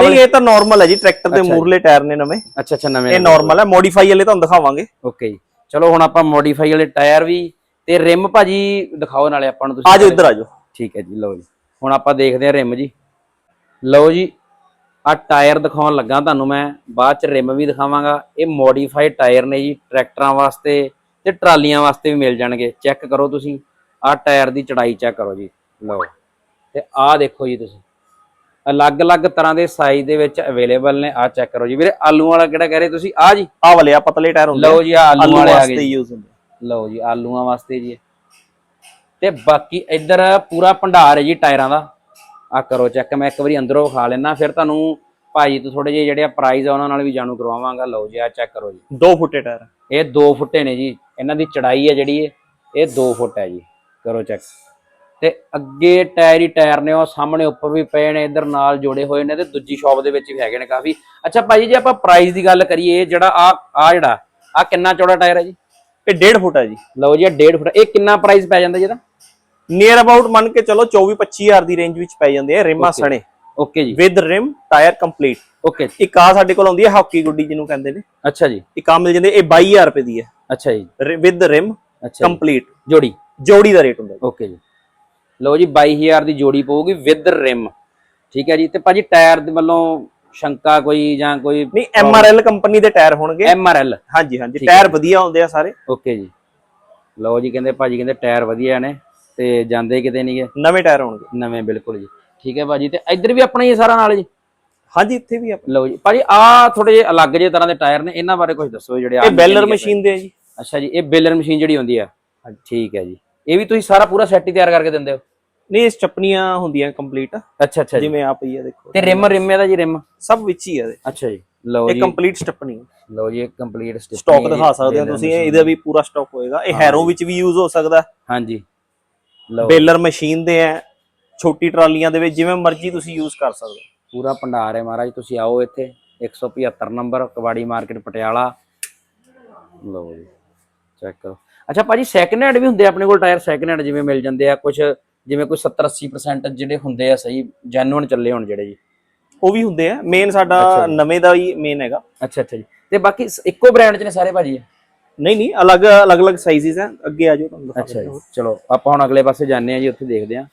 ਨਹੀਂ ਇਹ ਤਾਂ ਨਾਰਮਲ ਹੈ ਜੀ ਟਰੈਕਟਰ ਦੇ ਮੂਰਲੇ ਟਾਇਰ ਨੇ ਨਵੇਂ। ਅੱਛਾ ਅੱਛਾ ਨਵੇਂ ਇਹ ਨਾਰਮਲ ਹੈ ਮੋਡੀਫਾਈ ਵਾਲੇ ਤੁਹਾਨੂੰ ਦਿਖਾਵਾਂਗੇ। ਓਕੇ ਜੀ। ਚਲੋ ਹੁਣ ਆਪਾਂ ਮੋਡੀਫਾਈ ਵਾਲੇ ਟਾਇਰ ਵੀ ਤੇ ਰਿਮ ਭਾਜੀ ਦਿਖਾਓ ਨਾਲੇ ਆਪਾਂ ਨੂੰ ਤੁਸੀਂ ਆਜੋ ਇੱਧਰ ਆਜੋ ਠੀਕ ਹੈ ਜੀ ਲਓ ਜੀ। ਹੁਣ ਆਪਾਂ ਦੇਖਦੇ ਹਾਂ ਰਿਮ ਜੀ। ਲਓ ਜੀ ਆ ਟਾਇਰ ਦਿਖਾਉਣ ਲੱਗਾ ਤੁਹਾਨੂੰ ਮੈਂ। ਬਾਅਦ ਚ ਰਿਮ ਵੀ ਦਿਖਾਵਾਂਗਾ। ਇਹ ਮੋਡੀਫਾਈਡ ਟਾਇਰ ਨੇ ਜੀ ਟਰੈਕਟਰਾਂ ਵਾਸਤੇ ਤੇ ਟਰਾਲੀਆਂ ਵਾਸਤੇ ਵੀ ਮਿਲ ਜਾਣਗੇ। ਚੈੱਕ ਕਰੋ ਤੁਸੀਂ। ਆ ਟਾਇਰ ਦੀ ਚੜਾਈ ਚੈੱਕ ਕਰੋ ਜੀ। ਲਓ। ਤੇ ਆਹ ਦੇਖੋ ਜੀ ਤੁਸੀਂ। ਅਲੱਗ-ਅਲੱਗ ਤਰ੍ਹਾਂ ਦੇ ਸਾਈਜ਼ ਦੇ ਵਿੱਚ ਅਵੇਲੇਬਲ ਨੇ। ਆ ਚੈੱਕ ਕਰੋ ਜੀ। ਵੀਰੇ ਆਲੂ ਵਾਲਾ ਕਿਹੜਾ ਕਹਿ ਰਹੇ ਤੁਸੀਂ? ਆ ਜੀ। ਆਹ ਵਾਲੇ ਆ ਪਤਲੇ ਟਾਇਰ ਹੁੰਦੇ ਲਓ ਜੀ ਆਹ ਆਲੂ ਵਾਲੇ ਆ ਗਏ। ਯੂਜ਼ ਹੁੰਦੇ ਲਓ ਜੀ ਆਲੂਆਂ ਵਾਸਤੇ ਜੀ। ਤੇ ਬਾਕੀ ਇੱਧਰ ਪੂਰਾ ਭੰਡਾਰ ਹੈ ਜੀ ਟਾਇਰਾਂ ਦਾ। ਆ ਕਰੋ ਚੈੱਕ ਮੈਂ ਇੱਕ ਵਾਰੀ ਅੰਦਰੋਂ ਖਾ ਲੈਣਾ ਫਿਰ ਤੁਹਾਨੂੰ ਭਾਜੀ ਤੋਂ ਥੋੜੇ ਜਿਹੇ ਜਿਹੜੇ ਪ੍ਰਾਈਸ ਆ ਉਹਨਾਂ ਨਾਲ ਵੀ ਜਾਣੂ ਕਰਵਾਵਾਂਗਾ। ਲਓ ਜੀ ਆ ਚੈੱਕ ਕਰੋ ਜੀ। ਦੋ ਫੁੱਟੇ ਟਾਇਰ ਇਹ 2 ਫੁੱਟੇ ਨੇ ਜੀ। ਇਹਨਾਂ ਦੀ ਚੜਾਈ ਹੈ ਜਿਹੜੀ ਇਹ ਇਹ 2 ਫੁੱਟ ਹੈ ਜੀ। ਕਰੋ ਚੈੱਕ ਤੇ ਅੱਗੇ ਟਾਇਰ ਹੀ ਟਾਇਰ ਨੇ ਉਹ ਸਾਹਮਣੇ ਉੱਪਰ ਵੀ ਪਏ ਨੇ ਇੱਧਰ ਨਾਲ ਜੋੜੇ ਹੋਏ ਨੇ ਤੇ ਦੂਜੀ ਸ਼ਾਪ ਦੇ ਵਿੱਚ ਵੀ ਹੈਗੇ ਨੇ ਕਾਫੀ। ਅੱਛਾ ਭਾਜੀ ਜੇ ਆਪਾਂ ਪ੍ਰਾਈਸ ਦੀ ਗੱਲ ਕਰੀਏ ਜਿਹੜਾ ਆ ਆ ਜਿਹੜਾ ਆ ਕਿੰਨਾ ਚੌੜਾ ਟਾਇਰ ਹੈ ਜੀ? ਇਹ 1.5 ਫੁੱਟ ਹੈ ਜੀ। ਲਓ ਜੀ ਇਹ 1.5 ਫੁੱਟ ਇਹ ਕਿੰਨਾ ਪ੍ਰਾਈਸ ਪੈ ਜਾਂਦਾ ਜੀ ਇਹਦਾ? ਨੀਅਰ ਅਬਾਊਟ ਮੰਨ ਕੇ ਚਲੋ 24 25000 ਦੀ ਰੇਂਜ ਵਿੱਚ ਪੈ ਜਾਂਦੇ ਆ ਰਿਮਾਂ ਸਣੇ। ਓਕੇ ਜੀ। With rim tyre complete okay ਇੱਕ ਆ ਸਾਡੇ ਕੋਲ ਆਉਂਦੀ ਹੈ ਹਾਕੀ ਗੁੱਡੀ ਜਿਹਨੂੰ ਕਹਿੰਦੇ ਨੇ। ਅੱਛਾ ਜੀ। ਇੱਕ ਆ ਮਿਲ ਜਾਂਦੇ ਇਹ 22000 ਰੁਪਏ ਦੀ ਹੈ। ਅੱਛਾ ਜੀ। With rim. ਕੰਪਲੀਟ ਜੋੜੀ। ਜੋੜੀ ਦਾ ਰੇਟ ਹੁੰਦਾ ਓਕੇ ਜੀ। ਲਓ ਜੀ 22000 ਦੀ ਜੋੜੀ ਪਊਗੀ ਵਿਦ ਰਿਮ ਠੀਕ ਹੈ ਜੀ ਤੇ ਭਾਜੀ ਟਾਇਰ ਦੇ ਵੱਲੋਂ ਸ਼ੰਕਾ ਕੋਈ ਜਾਂ ਕੋਈ ਨਹੀਂ ਐਮਆਰਐਲ ਕੰਪਨੀ ਦੇ ਟਾਇਰ ਹੋਣਗੇ। ਐਮਆਰਐਲ ਹਾਂਜੀ ਹਾਂਜੀ ਟਾਇਰ ਵਧੀਆ ਹੁੰਦੇ ਆ ਸਾਰੇ। ਓਕੇ ਜੀ। ਲਓ ਜੀ ਕਹਿੰਦੇ ਭਾਜੀ ਕਹਿੰਦੇ ਟਾਇਰ ਵਧੀਆ ਨੇ ਤੇ ਜਾਂਦੇ ਕਿਤੇ ਨਹੀਂਗੇ ਨਵੇਂ ਟਾਇਰ ਹੋਣਗੇ। ਨਵੇਂ ਬਿਲਕੁਲ ਜੀ। ਠੀਕ ਹੈ ਭਾਜੀ ਤੇ ਇੱਧਰ ਵੀ ਆਪਣਾ ਹੀ ਸਾਰਾ ਨਾਲ ਜੀ? ਹਾਂਜੀ ਇੱਥੇ ਵੀ ਆ ਲਓ ਜੀ ਭਾਜੀ ਆ ਥੋੜੇ ਜਿਹੇ ਅਲੱਗ ਜਿਹੇ ਤਰ੍ਹਾਂ ਦੇ ਟਾਇਰ ਨੇ ਇਹਨਾਂ ਬਾਰੇ ਕੁਝ ਦੱਸੋ ਜਿਹੜੇ ਆਹ ਇਹ ਬੈਲਰ ਮਸ਼ੀਨ ਦੇ ਆ ਜੀ। ਅੱਛਾ ਜੀ ਇਹ ਬੇਲਰ ਮਸ਼ੀਨ ਜਿਹੜੀ ਹੁੰਦੀ ਆ। ਠੀਕ ਹੈ ਜੀ। ਇਹ ਵੀ ਤੁਸੀਂ ਸਾਰਾ ਪੂਰਾ ਸੈੱਟ ਹੀ ਤਿਆਰ ਕਰਕੇ ਦਿੰਦੇ ਹੋ? ਨਹੀਂ ਇਹ ਚਪਨੀਆਂ ਹੁੰਦੀਆਂ ਕੰਪਲੀਟ ਅੱਛਾ ਅੱਛਾ ਜੀ। ਜਿਵੇਂ ਆ ਪਈ ਆ ਦੇਖੋ। ਤੇ ਰਿਮ ਰਿਮ ਦਾ ਜੀ ਰਿਮ? ਸਭ ਵਿੱਚ ਹੀ ਆ ਇਹਦੇ। ਅੱਛਾ ਜੀ। ਲਓ ਇਹ ਜੀ। ਕੰਪਲੀਟ ਸਟੱਪਨੀ ਲਓ ਜੀ ਇਹ ਕੰਪਲੀਟ ਸਟਾਕ ਦਿਖਾ ਸਕਦੇ ਹੋ ਤੁਸੀਂ ਇਹ- ਇਹਦਾ ਵੀ ਪੂਰਾ ਸਟਾਕ ਹੋਏਗਾ। ਇਹ ਹੈਰੋ ਵਿੱਚ ਵੀ ਯੂਜ਼ ਹੋ ਸਕਦਾ। ਹਾਂਜੀ। ਲਓ। ਬੇਲਰ ਮਸ਼ੀਨ ਦੇ ਆ ਛੋਟੀ ਟਰਾਲੀਆਂ ਦੇ ਵਿੱਚ ਜਿਵੇਂ ਮਰਜ਼ੀ ਤੁਸੀਂ ਯੂਜ਼ ਕਰ ਸਕਦੇ ਪੂਰਾ ਭੰਡਾਰ ਹੈ ਮਹਾਰਾਜ ਤੁਸੀਂ ਆਓ ਇੱਥੇ। 175 ਨੰਬਰ ਕਵਾੜੀ ਮਾਰਕੀਟ ਪਟਿਆਲਾ। ਲਓ ਜੀ ਚੈੱਕ ਕਰੋ। ਅੱਛਾ ਭਾਜੀ ਸੈਕਿੰਡ ਹੈਂਡ ਵੀ ਹੁੰਦੇ ਆ ਆਪਣੇ ਕੋਲ ਟਾਇਰ ਸੈਕਿੰਡ ਹੈਂਡ ਜਿਵੇਂ ਮਿਲ ਜਾਂਦੇ ਆ ਕੁਝ ਜਿਵੇਂ ਕੋਈ 70 80% ਜਿਹੜੇ ਹੁੰਦੇ ਆ ਸਹੀ ਜੈਨੂਇਨ ਚੱਲੇ ਹੋਣ ਜਿਹੜੇ ਜੀ। ਉਹ ਵੀ ਹੁੰਦੇ ਆ। ਮੇਨ ਸਾਡਾ ਨਵੇਂ ਦਾ ਹੀ ਮੇਨ ਹੈਗਾ। ਅੱਛਾ ਅੱਛਾ ਜੀ। ਤੇ ਬਾਕੀ ਇੱਕੋ ਬ੍ਰਾਂਡ ਚ ਨੇ ਸਾਰੇ ਭਾਜੀ? ਨਹੀਂ ਨਹੀਂ ਅਲੱਗ ਅਲੱਗ ਅਲੱਗ ਸਾਈਜ਼ਸ ਆ। ਅੱਗੇ ਆ ਜਾਓ ਤੁਹਾਨੂੰ ਦਿਖਾ ਅੱਛਾ ਜੀ। ਚਲੋ ਆਪਾਂ ਹੁਣ ਅਗਲੇ ਪਾਸੇ ਜਾਂਦੇ ਆ ਜੀ ਉੱਥੇ ਦੇਖਦੇ ਆ।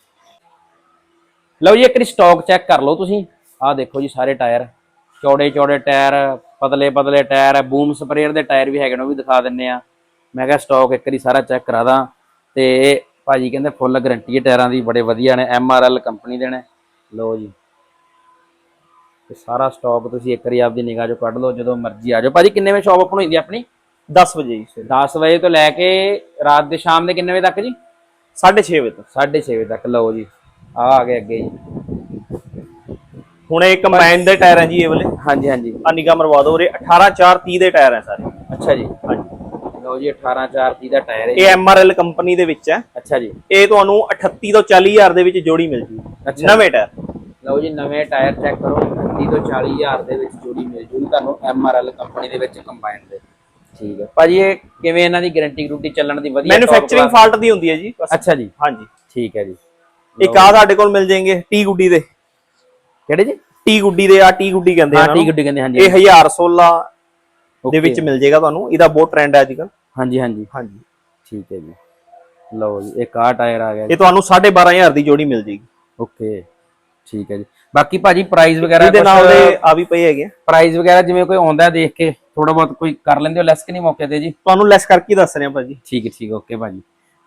ਲਓ ਜੀ ਇੱਕ ਵਾਰੀ ਸਟਾਕ ਚੈੱਕ ਕਰ ਲਓ ਤੁਸੀਂ। ਆਹ ਦੇਖੋ ਜੀ ਸਾਰੇ ਟਾਇਰ ਚੌੜੇ ਚੌੜੇ ਟਾਇਰ ਪਤਲੇ ਪਤਲੇ ਟਾਇਰ ਬੂਮ ਸਪਰੇਅਰ ਦੇ ਟਾਇਰ ਵੀ ਹੈਗੇ ਨੇ ਉਹ ਵੀ ਦਿਖਾ ਦਿੰਨੇ ਆ। ਮੈਂ ਕਿਹਾ ਸਟਾਕ ਇੱਕ ਵਾਰੀ ਸਾਰਾ ਚੈੱਕ ਕਰਾ ਦਾਂ। ਤੇ ਭਾਜੀ ਕਹਿੰਦੇ ਫੁੱਲ ਗਾਰੰਟੀ ਹੈ ਟਾਇਰਾਂ ਦੀ ਬੜੇ ਵਧੀਆ ਨੇ ਐਮ ਆਰ ਐਲ ਕੰਪਨੀ ਦੇ ਨੇ। ਲਓ ਜੀ। ਤੇ ਸਾਰਾ ਸਟਾਕ ਤੁਸੀਂ ਇੱਕ ਵਾਰੀ ਆਪਦੀ ਨਿਗਾਹ 'ਚੋਂ ਕੱਢ ਲਓ ਜਦੋਂ ਮਰਜ਼ੀ ਆ ਜਾਓ। ਭਾਜੀ ਕਿੰਨੇ ਵਜੇ ਸ਼ਾਪ ਓਪਨ ਹੋਈ ਦੀ ਆਪਣੀ? 10 ਵਜੇ ਜੀ ਸਵੇਰੇ। 10 ਵਜੇ ਤੋਂ ਲੈ ਕੇ ਰਾਤ ਦੇ ਸ਼ਾਮ ਦੇ ਕਿੰਨੇ ਵਜੇ ਤੱਕ ਜੀ? 6:30 ਵਜੇ ਤੱਕ 6:30 ਵਜੇ ਤੱਕ ਲਓ ਜੀ। ਆ ਆ ਗਏ ਅੱਗੇ ਜੀ। ਹੁਣ ਇਹ ਕੰਬਾਈਨ ਦੇ ਟਾਇਰ ਹੈ ਜੀ ਇਹ ਵਾਲੇ। ਹਾਂਜੀ ਹਾਂਜੀ। ਆ ਨਿਗਾਹ ਮਰਵਾ ਦਿਓ ਉਰੇ 18 4 30 ਦੇ ਟਾਇਰ ਹੈ ਸਾਰੇ। ਅੱਛਾ ਜੀ। ਹਾਂਜੀ। ਲਓ ਜੀ 18 4 30 ਦਾ ਟਾਇਰ ਹੈ ਇਹ ਐਮਆਰਐਲ ਕੰਪਨੀ ਦੇ ਵਿੱਚ ਹੈ। ਅੱਛਾ ਜੀ। ਇਹ ਤੁਹਾਨੂੰ 38 ਤੋਂ 40 ਹਜ਼ਾਰ ਦੇ ਵਿੱਚ ਜੋੜੀ ਮਿਲ ਜੂ। ਅੱਛਾ। ਨਵੇਂ ਟਾਇਰ। ਲਓ ਜੀ ਨਵੇਂ ਟਾਇਰ ਚੈੱਕ ਕਰੋ 30 ਤੋਂ 40 ਹਜ਼ਾਰ ਦੇ ਵਿੱਚ ਜੋੜੀ ਮਿਲ ਜੂਗੀ ਤੁਹਾਨੂੰ ਐਮਆਰਐਲ ਕੰਪਨੀ ਦੇ ਵਿੱਚ ਕੰਬਾਈਨ ਦੇ। ਠੀਕ ਹੈ। ਭਾਜੀ ਇਹ ਕਿਵੇਂ ਇਹਨਾਂ ਦੀ ਗਾਰੰਟੀ ਗਰੂੰਟੀ ਚੱਲਣ ਦੀ ਵਧੀਆ top ਮੈਨੂਫੈਕਚਰਿੰਗ class? ਫਾਲਟ ਦੀ ਹੁੰਦੀ ਹੈ ਜੀ। ਬਸ ਅੱਛਾ ਜੀ। ਹਾਂਜੀ। ਠੀਕ ਹੈ ਜੀ। ਇੱਕ ਆ ਸਾਡੇ ਕੋਲ ਮਿਲ ਜਾਣਗੇ ਟੀ ਗੁੱਡੀ ਦੇ। ਕਿਹੜੇ ਜੀ? ਟੀ ਗੁੱਡੀ ਦੇ ਆ ਟੀ ਗੁੱਡੀ ਕਹਿੰਦੇ ਆ ਟੀ ਨੂੰ। ਗੱਡੀ ਕਹਿੰਦੇ ਹਾਂਜੀ ਇਹ 1016 ਦੇ ਵਿੱਚ ਮਿਲ ਜਾਏਗਾ ਤੁਹਾਨੂੰ। ਇਹਦਾ ਬਹੁਤ ਟ੍ਰੈਂਡ ਹੈ ਅੱਜਕੱਲ ਹਾਂਜੀ ਹਾਂਜੀ। ਹਾਂਜੀ। ਠੀਕ ਹੈ ਜੀ। ਲਓ ਜੀ ਇੱਕ ਆ ਟਾਇਰ ਆ ਗਿਆ ਜੀ। ਇਹ ਤੁਹਾਨੂੰ 12500 ਦੀ ਜੋੜੀ ਮਿਲ ਜਾਏਗੀ ਓਕੇ ਠੀਕ ਹੈ ਜੀ। ਬਾਕੀ ਭਾਜੀ ਪ੍ਰਾਈਸ ਵਗੈਰਾ ਇਹਦੇ ਨਾਲ ਦੇ ਆ ਵੀ ਪਏ ਹੈਗੇ ਆ। ਪ੍ਰਾਈਸ ਵਗੈਰਾ ਜਿਵੇਂ ਕੋਈ ਆਉਂਦਾ ਹੈ ਦੇਖ ਕੇ ਥੋੜਾ ਬਹੁਤ ਕੋਈ ਕਰ ਲੈਂਦੇ ਹੋ ਲੈਸ ਕਿ ਨਹੀਂ ਮੌਕੇ ਤੇ ਜੀ? ਤੁਹਾਨੂੰ ਲੈਸ ਕਰਕੇ ਹੀ ਦੱਸ ਰਹੇ ਭਾਜੀ। ਠੀਕ ਹੈ ਠੀਕ ਓਕੇ ਭਾਜੀ।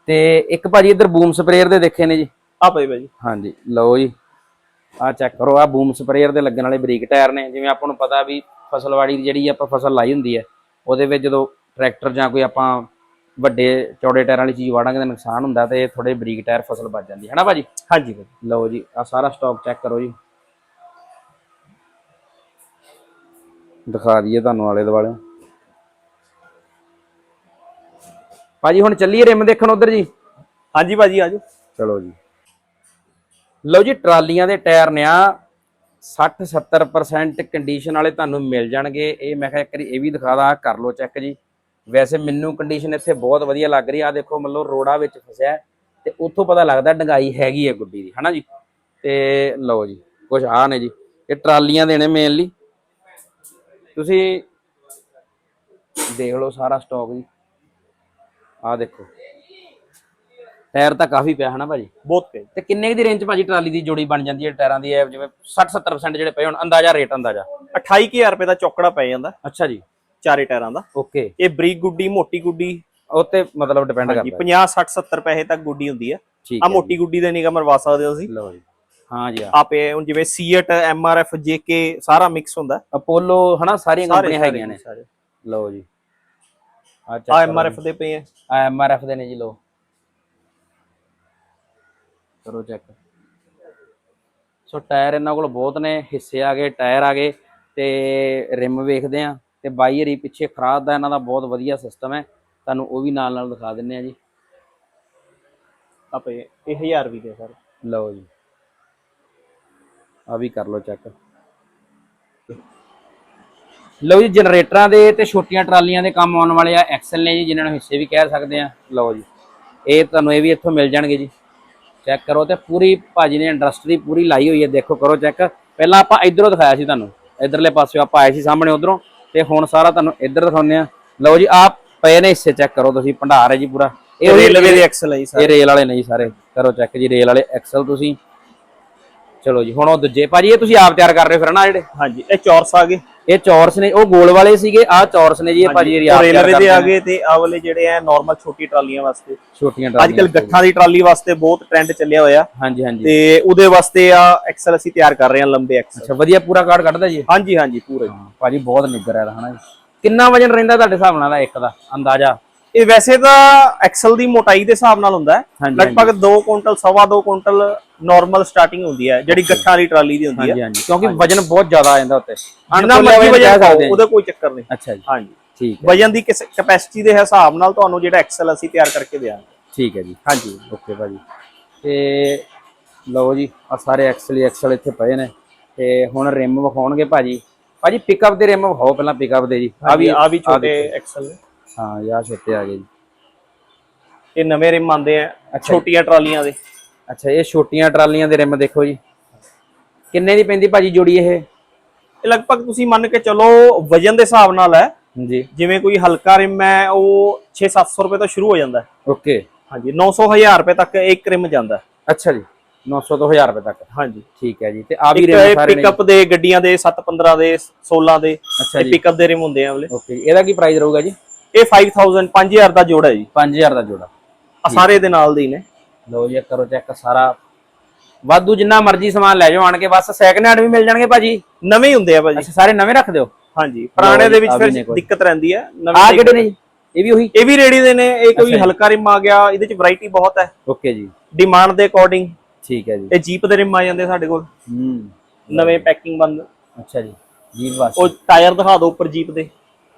ਤੇ ਇੱਕ ਭਾਜੀ ਇੱਧਰ ਬੂਮ ਸਪਰੇਅਰ ਦੇ ਦੇਖੇ ਨੇ ਜੀ। ਆ ਪਏ ਭਾਜੀ। ਹਾਂਜੀ ਲਓ ਜੀ। ਆ ਚੈੱਕ ਕਰੋ ਆ ਬੂਮ ਸਪਰੇਅਰ ਦੇ ਲੱਗਣ ਵਾਲੇ ਬਰੀਕ ਟਾਇਰ ਨੇ। ਜਿਵੇਂ ਆਪਾਂ ਨੂੰ ਪਤਾ ਵੀ ਫਸਲਵਾੜੀ ਦੀ ਜਿਹੜੀ ਆਪਾਂ ਫਸਲ ਲਾਈ ਹੁੰਦੀ ਹੈ ਉਹਦੇ ਵਿੱਚ ਜਦੋਂ ਟਰੈਕਟਰ ਜਾਂ ਕੋਈ ਆਪਾਂ ਵੱਡੇ ਚੌੜੇ ਟਾਇਰਾਂ ਵਾਲੀ ਚੀਜ਼ ਵਾੜਾਂਗੇ ਤਾਂ ਨੁਕਸਾਨ ਹੁੰਦਾ ਤੇ ਥੋੜੇ ਬਰੀਕ ਟਾਇਰ ਫਸਲ ਬਚ ਜਾਂਦੀ ਹੈ। ਨਾ ਭਾਜੀ? ਹਾਂਜੀ ਭਾਜੀ। ਲਓ ਜੀ ਆ ਸਾਰਾ ਸਟਾਕ ਚੈੱਕ ਕਰੋ ਜੀ। ਦਿਖਾ ਦਈਏ ਤੁਹਾਨੂੰ ਆਲੇ ਦੁਆਲੇ। ਭਾਜੀ ਹੁਣ ਚੱਲੀਏ ਰਿਮ ਦੇਖਣ ਉਧਰ ਜੀ? ਹਾਂਜੀ ਭਾਜੀ ਆਜੋ। ਚਲੋ ਜੀ। ਲਓ ਜੀ ਟਰਾਲੀਆਂ ਦੇ ਟਾਇਰ ਨੇ ਆ। 60 70% ਕੰਡੀਸ਼ਨ ਵਾਲੇ ਤੁਹਾਨੂੰ ਮਿਲ ਜਾਣਗੇ। ਇਹ ਮੈਂ ਕਿਹਾ ਇੱਕ ਵਾਰੀ ਇਹ ਵੀ ਦਿਖਾ ਦਾਂ ਕਰ ਲਓ ਚੈੱਕ ਜੀ। ਵੈਸੇ ਮੈਨੂੰ ਕੰਡੀਸ਼ਨ ਇੱਥੇ ਬਹੁਤ ਵਧੀਆ ਲੱਗ ਰਹੀ ਆ। ਦੇਖੋ ਮਤਲਬ ਰੋੜਾ ਵਿੱਚ ਫਸਿਆ ਤੇ ਉੱਥੋਂ ਪਤਾ ਲੱਗਦਾ ਡੰਗਾਈ ਹੈਗੀ ਹੈ ਗੁੱਡੀ ਦੀ ਹਨਾ ਜੀ? ਤੇ ਲਓ ਜੀ ਕੁਝ ਆ ਨੇ ਜੀ। ਇਹ ਟਰਾਲੀਆਂ ਦੇ ਨੇ ਮੇਨਲੀ ਤੁਸੀਂ ਦੇਖ ਲਓ ਸਾਰਾ ਸਟਾਕ ਜੀ। ਆਹ ਦੇਖੋ। ਟਾਇਰ ਤਾਂ ਕਾਫੀ ਪਿਆ ਹਨਾ ਭਾਜੀ? ਬਹੁਤ ਪਏ ਤੇ ਕਿੰਨੇ ਦੀ ਰੇਂਜ ਭਾਜੀ ਟਰਾਲੀ ਦੀ ਜੋੜੀ ਬਣ ਜਾਂਦੀ ਹੈ ਟਾਇਰਾਂ ਦੀ? ਜਿਵੇਂ 60 70% ਜਿਹੜੇ ਪਏ ਹੁਣ ਅੰਦਾਜ਼ਾ ਰੇਟ ਅੰਦਾਜ਼ਾ। 28000 ਰੁਪਏ ਦਾ ਚੌਕੜਾ ਪੈ ਜਾਂਦਾ। ਅੱਛਾ ਜੀ। ਚਾਰੇ ਟਾਇਰਾਂ ਦਾ। ਓਕੇ। ਇਹ ਬਰੀਕ ਗੁੱਡੀ ਮੋਟੀ ਗੁੱਡੀ। ਉਹ ਤੇ ਮਤਲਬ ਡਿਪੈਂਡ ਕਰਦਾ 50 60 70 ਪੈਸੇ ਤੱਕ ਗੁੱਡੀ ਹੁੰਦੀ ਹੈ। ਆ ਮੋਟੀ ਗੁੱਡੀ ਦੇ ਨਿਗਾ ਮਰਵਾ ਸਕਦੇ ਹੋ ਤੁਸੀਂ। ਲਓ ਜੀ। ਹਾਂ ਜੀ ਆਪੇ ਹੁਣ ਜਿਵੇਂ ਸੀਟ ਐਮਆਰਐਫ ਜੇਕੇ ਸਾਰਾ ਮਿਕਸ ਹੁੰਦਾ ਅਪੋਲੋ ਹਨਾ ਸਾਰੀਆਂ ਸਾਰੇ ਕੰਪਨੀਆਂ ਹੈਗੀਆਂ ਨੇ। ਲਓ ਜੀ। ਆ ਆ ਐਮਆਰਐਫ ਦੇ ਪਏ ਆ। ਆ ਐਮਆਰਐਫ ਦੇ ਨੇ ਜੀ ਲਓ। ਕਰੋ ਚੈੱਕ ਸੋ ਟਾਇਰ ਇਹਨਾਂ ਕੋਲ ਬਹੁਤ ਨੇ ਹਿੱਸੇ ਆ ਗਏ ਟਾਇਰ ਆ ਗਏ ਤੇ ਰਿਮ ਵੇਖਦੇ ਆ ਤੇ ਬਾਈ ਹਰੀ ਪਿੱਛੇ ਖਰਾਦ ਦਾ ਇਹਨਾਂ ਦਾ ਬਹੁਤ ਵਧੀਆ ਸਿਸਟਮ ਹੈ। ਤੁਹਾਨੂੰ ਉਹ ਵੀ ਨਾਲ ਨਾਲ ਦਿਖਾ ਦਿੰਨੇ ਆ ਜੀ। ਆ ਪਏ ਇਹ 1000 ਵੀ ਦੇ ਸਰ। ਲਓ ਜੀ। ਆ ਵੀ ਕਰ ਲਓ ਚੈੱਕ ਲਓ ਜੀ ਜਨਰੇਟਰਾਂ ਦੇ ਤੇ ਛੋਟੀਆਂ ਟਰਾਲੀਆਂ ਦੇ ਕੰਮ ਆਉਣ ਵਾਲੇ ਆ ਐਕਸਲ ਨੇ ਜੀ ਜਿਨ੍ਹਾਂ ਨੂੰ ਹਿੱਸੇ ਵੀ ਕਹਿ ਸਕਦੇ ਆ ਲਓ ਜੀ। ਇਹ ਤੁਹਾਨੂੰ ਇਹ ਵੀ ਇੱਥੋਂ ਮਿਲ ਜਾਣਗੇ ਜੀ। ਚੈੱਕ ਕਰੋ ਤੇ ਪੂਰੀ ਭਾਜੀ ਨੇ ਇੰਡਸਟਰੀ ਪੂਰੀ ਲਾਈ ਹੋਈ ਹੈ। ਦੇਖੋ ਕਰੋ ਚੈੱਕ ਪਹਿਲਾਂ ਆਪਾਂ ਇਧਰੋਂ ਦਿਖਾਇਆ ਸੀ ਤੁਹਾਨੂੰ। ਇਧਰਲੇ ਪਾਸੇ ਆਪਾਂ ਆਏ ਸੀ ਸਾਹਮਣੇ ਉਧਰੋਂ। ਤੇ ਹੁਣ ਸਾਰਾ ਤੁਹਾਨੂੰ ਇੱਧਰ ਦਿਖਾਉਂਦੇ ਆ ਲਓ ਜੀ ਆਹ ਪਏ ਨੇ ਹਿੱਸੇ ਚੈੱਕ ਕਰੋ ਤੁਸੀਂ ਭੰਡਾਰ ਹੈ ਜੀ ਪੂਰਾ। ਇਹ ਰੇਲਵੇ ਦੇ ਐਕਸਲ ਹੈ ਜੀ ਇਹ ਸਾਰੇ ਰੇਲ ਵਾਲੇ ਨਹੀਂ ਸਾਰੇ। ਕਰੋ ਚੈੱਕ ਜੀ ਰੇਲ ਵਾਲੇ ਐਕਸਲ ਤੁਸੀਂ। ਚਲੋ ਜੀ ਹੁਣ ਉਹ ਦੂਜੇ ਭਾਜੀ ਇਹ ਤੁਸੀਂ ਆਪ ਤਿਆਰ ਕਰ ਰਹੇ ਹੋ ਫਿਰ ਨਾ ਜਿਹੜੇ? ਹਾਂਜੀ ਇਹ ਚੌਰਸ ਆ ਗਏ। ਇਹ ਚੌਰਸ ਨੇ ਉਹ ਗੋਲ ਵਾਲੇ ਸੀਗੇ ਆਹ ਚੌਰਸ ਨੇ ਜੀ ਇਹ ਭਾਜੀ ਇਹ ਆਪ ਤਿਆਰ ਰੇਲਵੇ ਦੇ ਆ। ਗਏ ਤੇ ਆ ਵਾਲੇ ਜਿਹੜੇ ਆ ਨਾਰਮਲ ਛੋਟੀ ਟਰਾਲੀਆਂ ਵਾਸਤੇ। ਛੋਟੀਆਂ ਅੱਜ ਟਰਾਲੀਆਂ ਕੱਲ ਗੱਠਾਂ ਦੀ ਟਰਾਲੀ ਵਾਸਤੇ ਬਹੁਤ ਟ੍ਰੈਂਡ ਚੱਲਿਆ ਹੋਇਆ। ਹਾਂਜੀ ਹਾਂਜੀ। ਤੇ ਉਹਦੇ ਵਾਸਤੇ ਆ ਐਕਸਲ ਅਸੀਂ ਤਿਆਰ ਕਰ ਰਹੇ ਹਾਂ ਲੰਬੇ ਐਕਸਲ ਅੱਛਾ ਵਧੀਆ ਪੂਰਾ ਕਾਰਡ ਕੱਢਦਾ ਜੀ? ਹਾਂਜੀ ਹਾਂਜੀ ਪੂਰੇ ਹਾਂ, ਭਾਜੀ ਬਹੁਤ ਨਿੱਗਰ ਹੈ ਹਨਾ ਜੀ। ਕਿੰਨਾ ਵਜਨ ਰਹਿੰਦਾ ਤੁਹਾਡੇ ਹਿਸਾਬ ਨਾਲ ਇੱਕ ਦਾ ਅੰਦਾਜ਼ਾ? ਇਹ ਵੈਸੇ ਤਾਂ ਐਕਸਲ ਦੀ ਮੋਟਾਈ ਦੇ ਹਿਸਾਬ ਨਾਲ ਹੁੰਦਾ ਹੈ। ਲਗਭਗ 2 ਕੁਇੰਟਲ ਸਵਾ 2 ਕੁਇੰਟਲ ਨਾਰਮਲ ਸਟਾਰਟਿੰਗ ਹੁੰਦੀ ਹੈ ਜਿਹੜੀ ਗੱਠਾਂ ਵਾਲੀ ਟਰਾਲੀ ਦੀ ਹੁੰਦੀ ਹੈ। ਕਿਉਂਕਿ ਵਜਨ ਬਹੁਤ ਜ਼ਿਆਦਾ ਆ ਜਾਂਦਾ ਉੱਤੇ। ਜਿੰਨਾ ਮਰਜ਼ੀ ਵਜਨ ਪਾਓ। ਉਹਦਾ ਕੋਈ ਚੱਕਰ ਨਹੀਂ। ਅੱਛਾ ਜੀ। ਹਾਂਜੀ। ਠੀਕ ਹੈ। ਵਜਨ ਦੀ ਕੈਪੈਸਿਟੀ ਦੇ ਹਿਸਾਬ ਨਾਲ ਤੁਹਾਨੂੰ ਜਿਹੜਾ ਐਕਸਲ ਅਸੀਂ ਤਿਆਰ ਕਰਕੇ ਦਿਆਂਗੇ। ਠੀਕ ਹੈ ਜੀ। ਹਾਂਜੀ। ਓਕੇ ਭਾਜੀ। ਤੇ ਲਓ ਜੀ ਆ ਸਾਰੇ ਐਕਸਲ ਹੀ ਐਕਸਲ ਇੱਥੇ ਪਏ ਨੇ। ਤੇ ਹੁਣ ਰਿਮ ਵਿਖਾਉਣਗੇ ਭਾਜੀ। ਭਾਜੀ ਪਿਕਅਪ ਦੇ ਰਿਮ ਵਿਖਾਓ ਪਹਿਲਾਂ ਪਿਕਅਪ ਦੇ ਜੀ। ਆ ਵੀ ਆ ਵੀ ਛੋਟੇ। ਐਕਸਲ ਨੇ ਹਾਂ ਯਾ ਛੋਟੇ ਆ ਗਏ ਜੀ। ਇਹ ਨਵੇਂ ਰਿਮ ਆਉਂਦੇ ਆ ਛੋਟੀਆਂ ਟਰਾਲੀਆਂ ਦੇ। ਅੱਛਾ ਇਹ ਛੋਟੀਆਂ ਟਰਾਲੀਆਂ ਦੇ ਰਿਮ ਦੇਖੋ ਜੀ। ਕਿੰਨੇ ਦੀ ਪੈਂਦੀ ਭਾਜੀ ਜੋੜੀ ਇਹ? ਇਹ ਲਗਭਗ ਤੁਸੀਂ ਮੰਨ ਕੇ ਚਲੋ ਵਜਨ ਦੇ ਹਿਸਾਬ ਨਾਲ ਹੈ। ਜੀ। ਜਿਵੇਂ ਕੋਈ ਹਲਕਾ ਰਿਮ ਹੈ ਉਹ 6-700 ਰੁਪਏ ਤੋਂ ਸ਼ੁਰੂ ਹੋ ਜਾਂਦਾ ਓਕੇ। ਹਾਂਜੀ 900 1000 ਰੁਪਏ ਤੱਕ ਇੱਕ ਰਿਮ ਜਾਂਦਾ ਅੱਛਾ ਜੀ 900 ਤੋਂ 1000 ਰੁਪਏ ਤੱਕ। ਹਾਂਜੀ। ਠੀਕ ਹੈ ਜੀ ਤੇ ਆ ਵੀ ਰਿਮ ਸਾਰੇ ਨੇ? ਪਿਕਅਪ ਦੇ ਗੱਡੀਆਂ ਦੇ 715 ਦੇ 16 ਦੇ ਜੀ। ਪਿਕਅਪ ਦੇ ਰਿਮ ਹੁੰਦੇ ਆ ਵਾਲੇ ਓਕੇ ਇਹਦਾ ਕੀ ਪ੍ਰਾਈਸ ਰਹੂਗਾ ਜੀ? ਇਹ 5000 5000 ਦਾ ਜੋੜਾ ਜੀ। 5000 ਦਾ ਜੋੜਾ। ਆ ਸਾਰੇ ਦੇ ਨਾਲ ਦੇ ਹੀ ਨੇ। ਲਓ ਜੀ ਕਰੋ ਚੈੱਕ ਸਾਰਾ। ਵਾਧੂ ਜਿੰਨਾ ਮਰਜ਼ੀ ਸਮਾਨ ਲੈ ਜਾਓ ਆਣ ਕੇ ਬਸ। ਸੈਕਿੰਡ ਹੈਂਡ ਵੀ ਮਿਲ ਜਾਣਗੇ ਭਾਜੀ? ਨਵੇਂ ਹੀ ਹੁੰਦੇ ਆ ਭਾਜੀ। ਅੱਛਾ ਸਾਰੇ ਨਵੇਂ ਰੱਖ ਦਿਓ? ਹਾਂਜੀ ਪੁਰਾਣੇ ਦੇ ਵਿੱਚ ਫਿਰ। ਦਿੱਕਤ ਰਹਿੰਦੀ ਹੈ। ਆ ਨਵੇਂ ਕਿਹੜੇ ਨੇ ਜੀ? ਇਹ ਵੀ ਉਹੀ? ਇਹ ਵੀ ਰੇਡੀ ਦੇ ਨੇ। ਇਹ ਕੋਈ। ਹਲਕਾ ਰਿਮ ਆ ਗਿਆ ਇਹਦੇ ਚ ਵੈਰਾਈਟੀ ਬਹੁਤ ਹੈ। ਓਕੇ ਜੀ। ਡਿਮਾਂਡ ਦੇ ਅਕੋਰਡਿੰਗ ਠੀਕ ਹੈ ਜੀ। ਇਹ ਜੀਪ ਦੇ ਰਿਮ ਆ ਜਾਂਦੇ ਸਾਡੇ ਕੋਲ। ਹੂੰ। ਨਵੇਂ ਪੈਕਿੰਗ ਬੰਦ। ਅੱਛਾ ਜੀ। ਜੀਪ ਬਸ ਉਹ ਟਾਇਰ ਦਿਖਾ ਦਿਓ ਉੱਪਰ ਜੀਪ ਦੇ।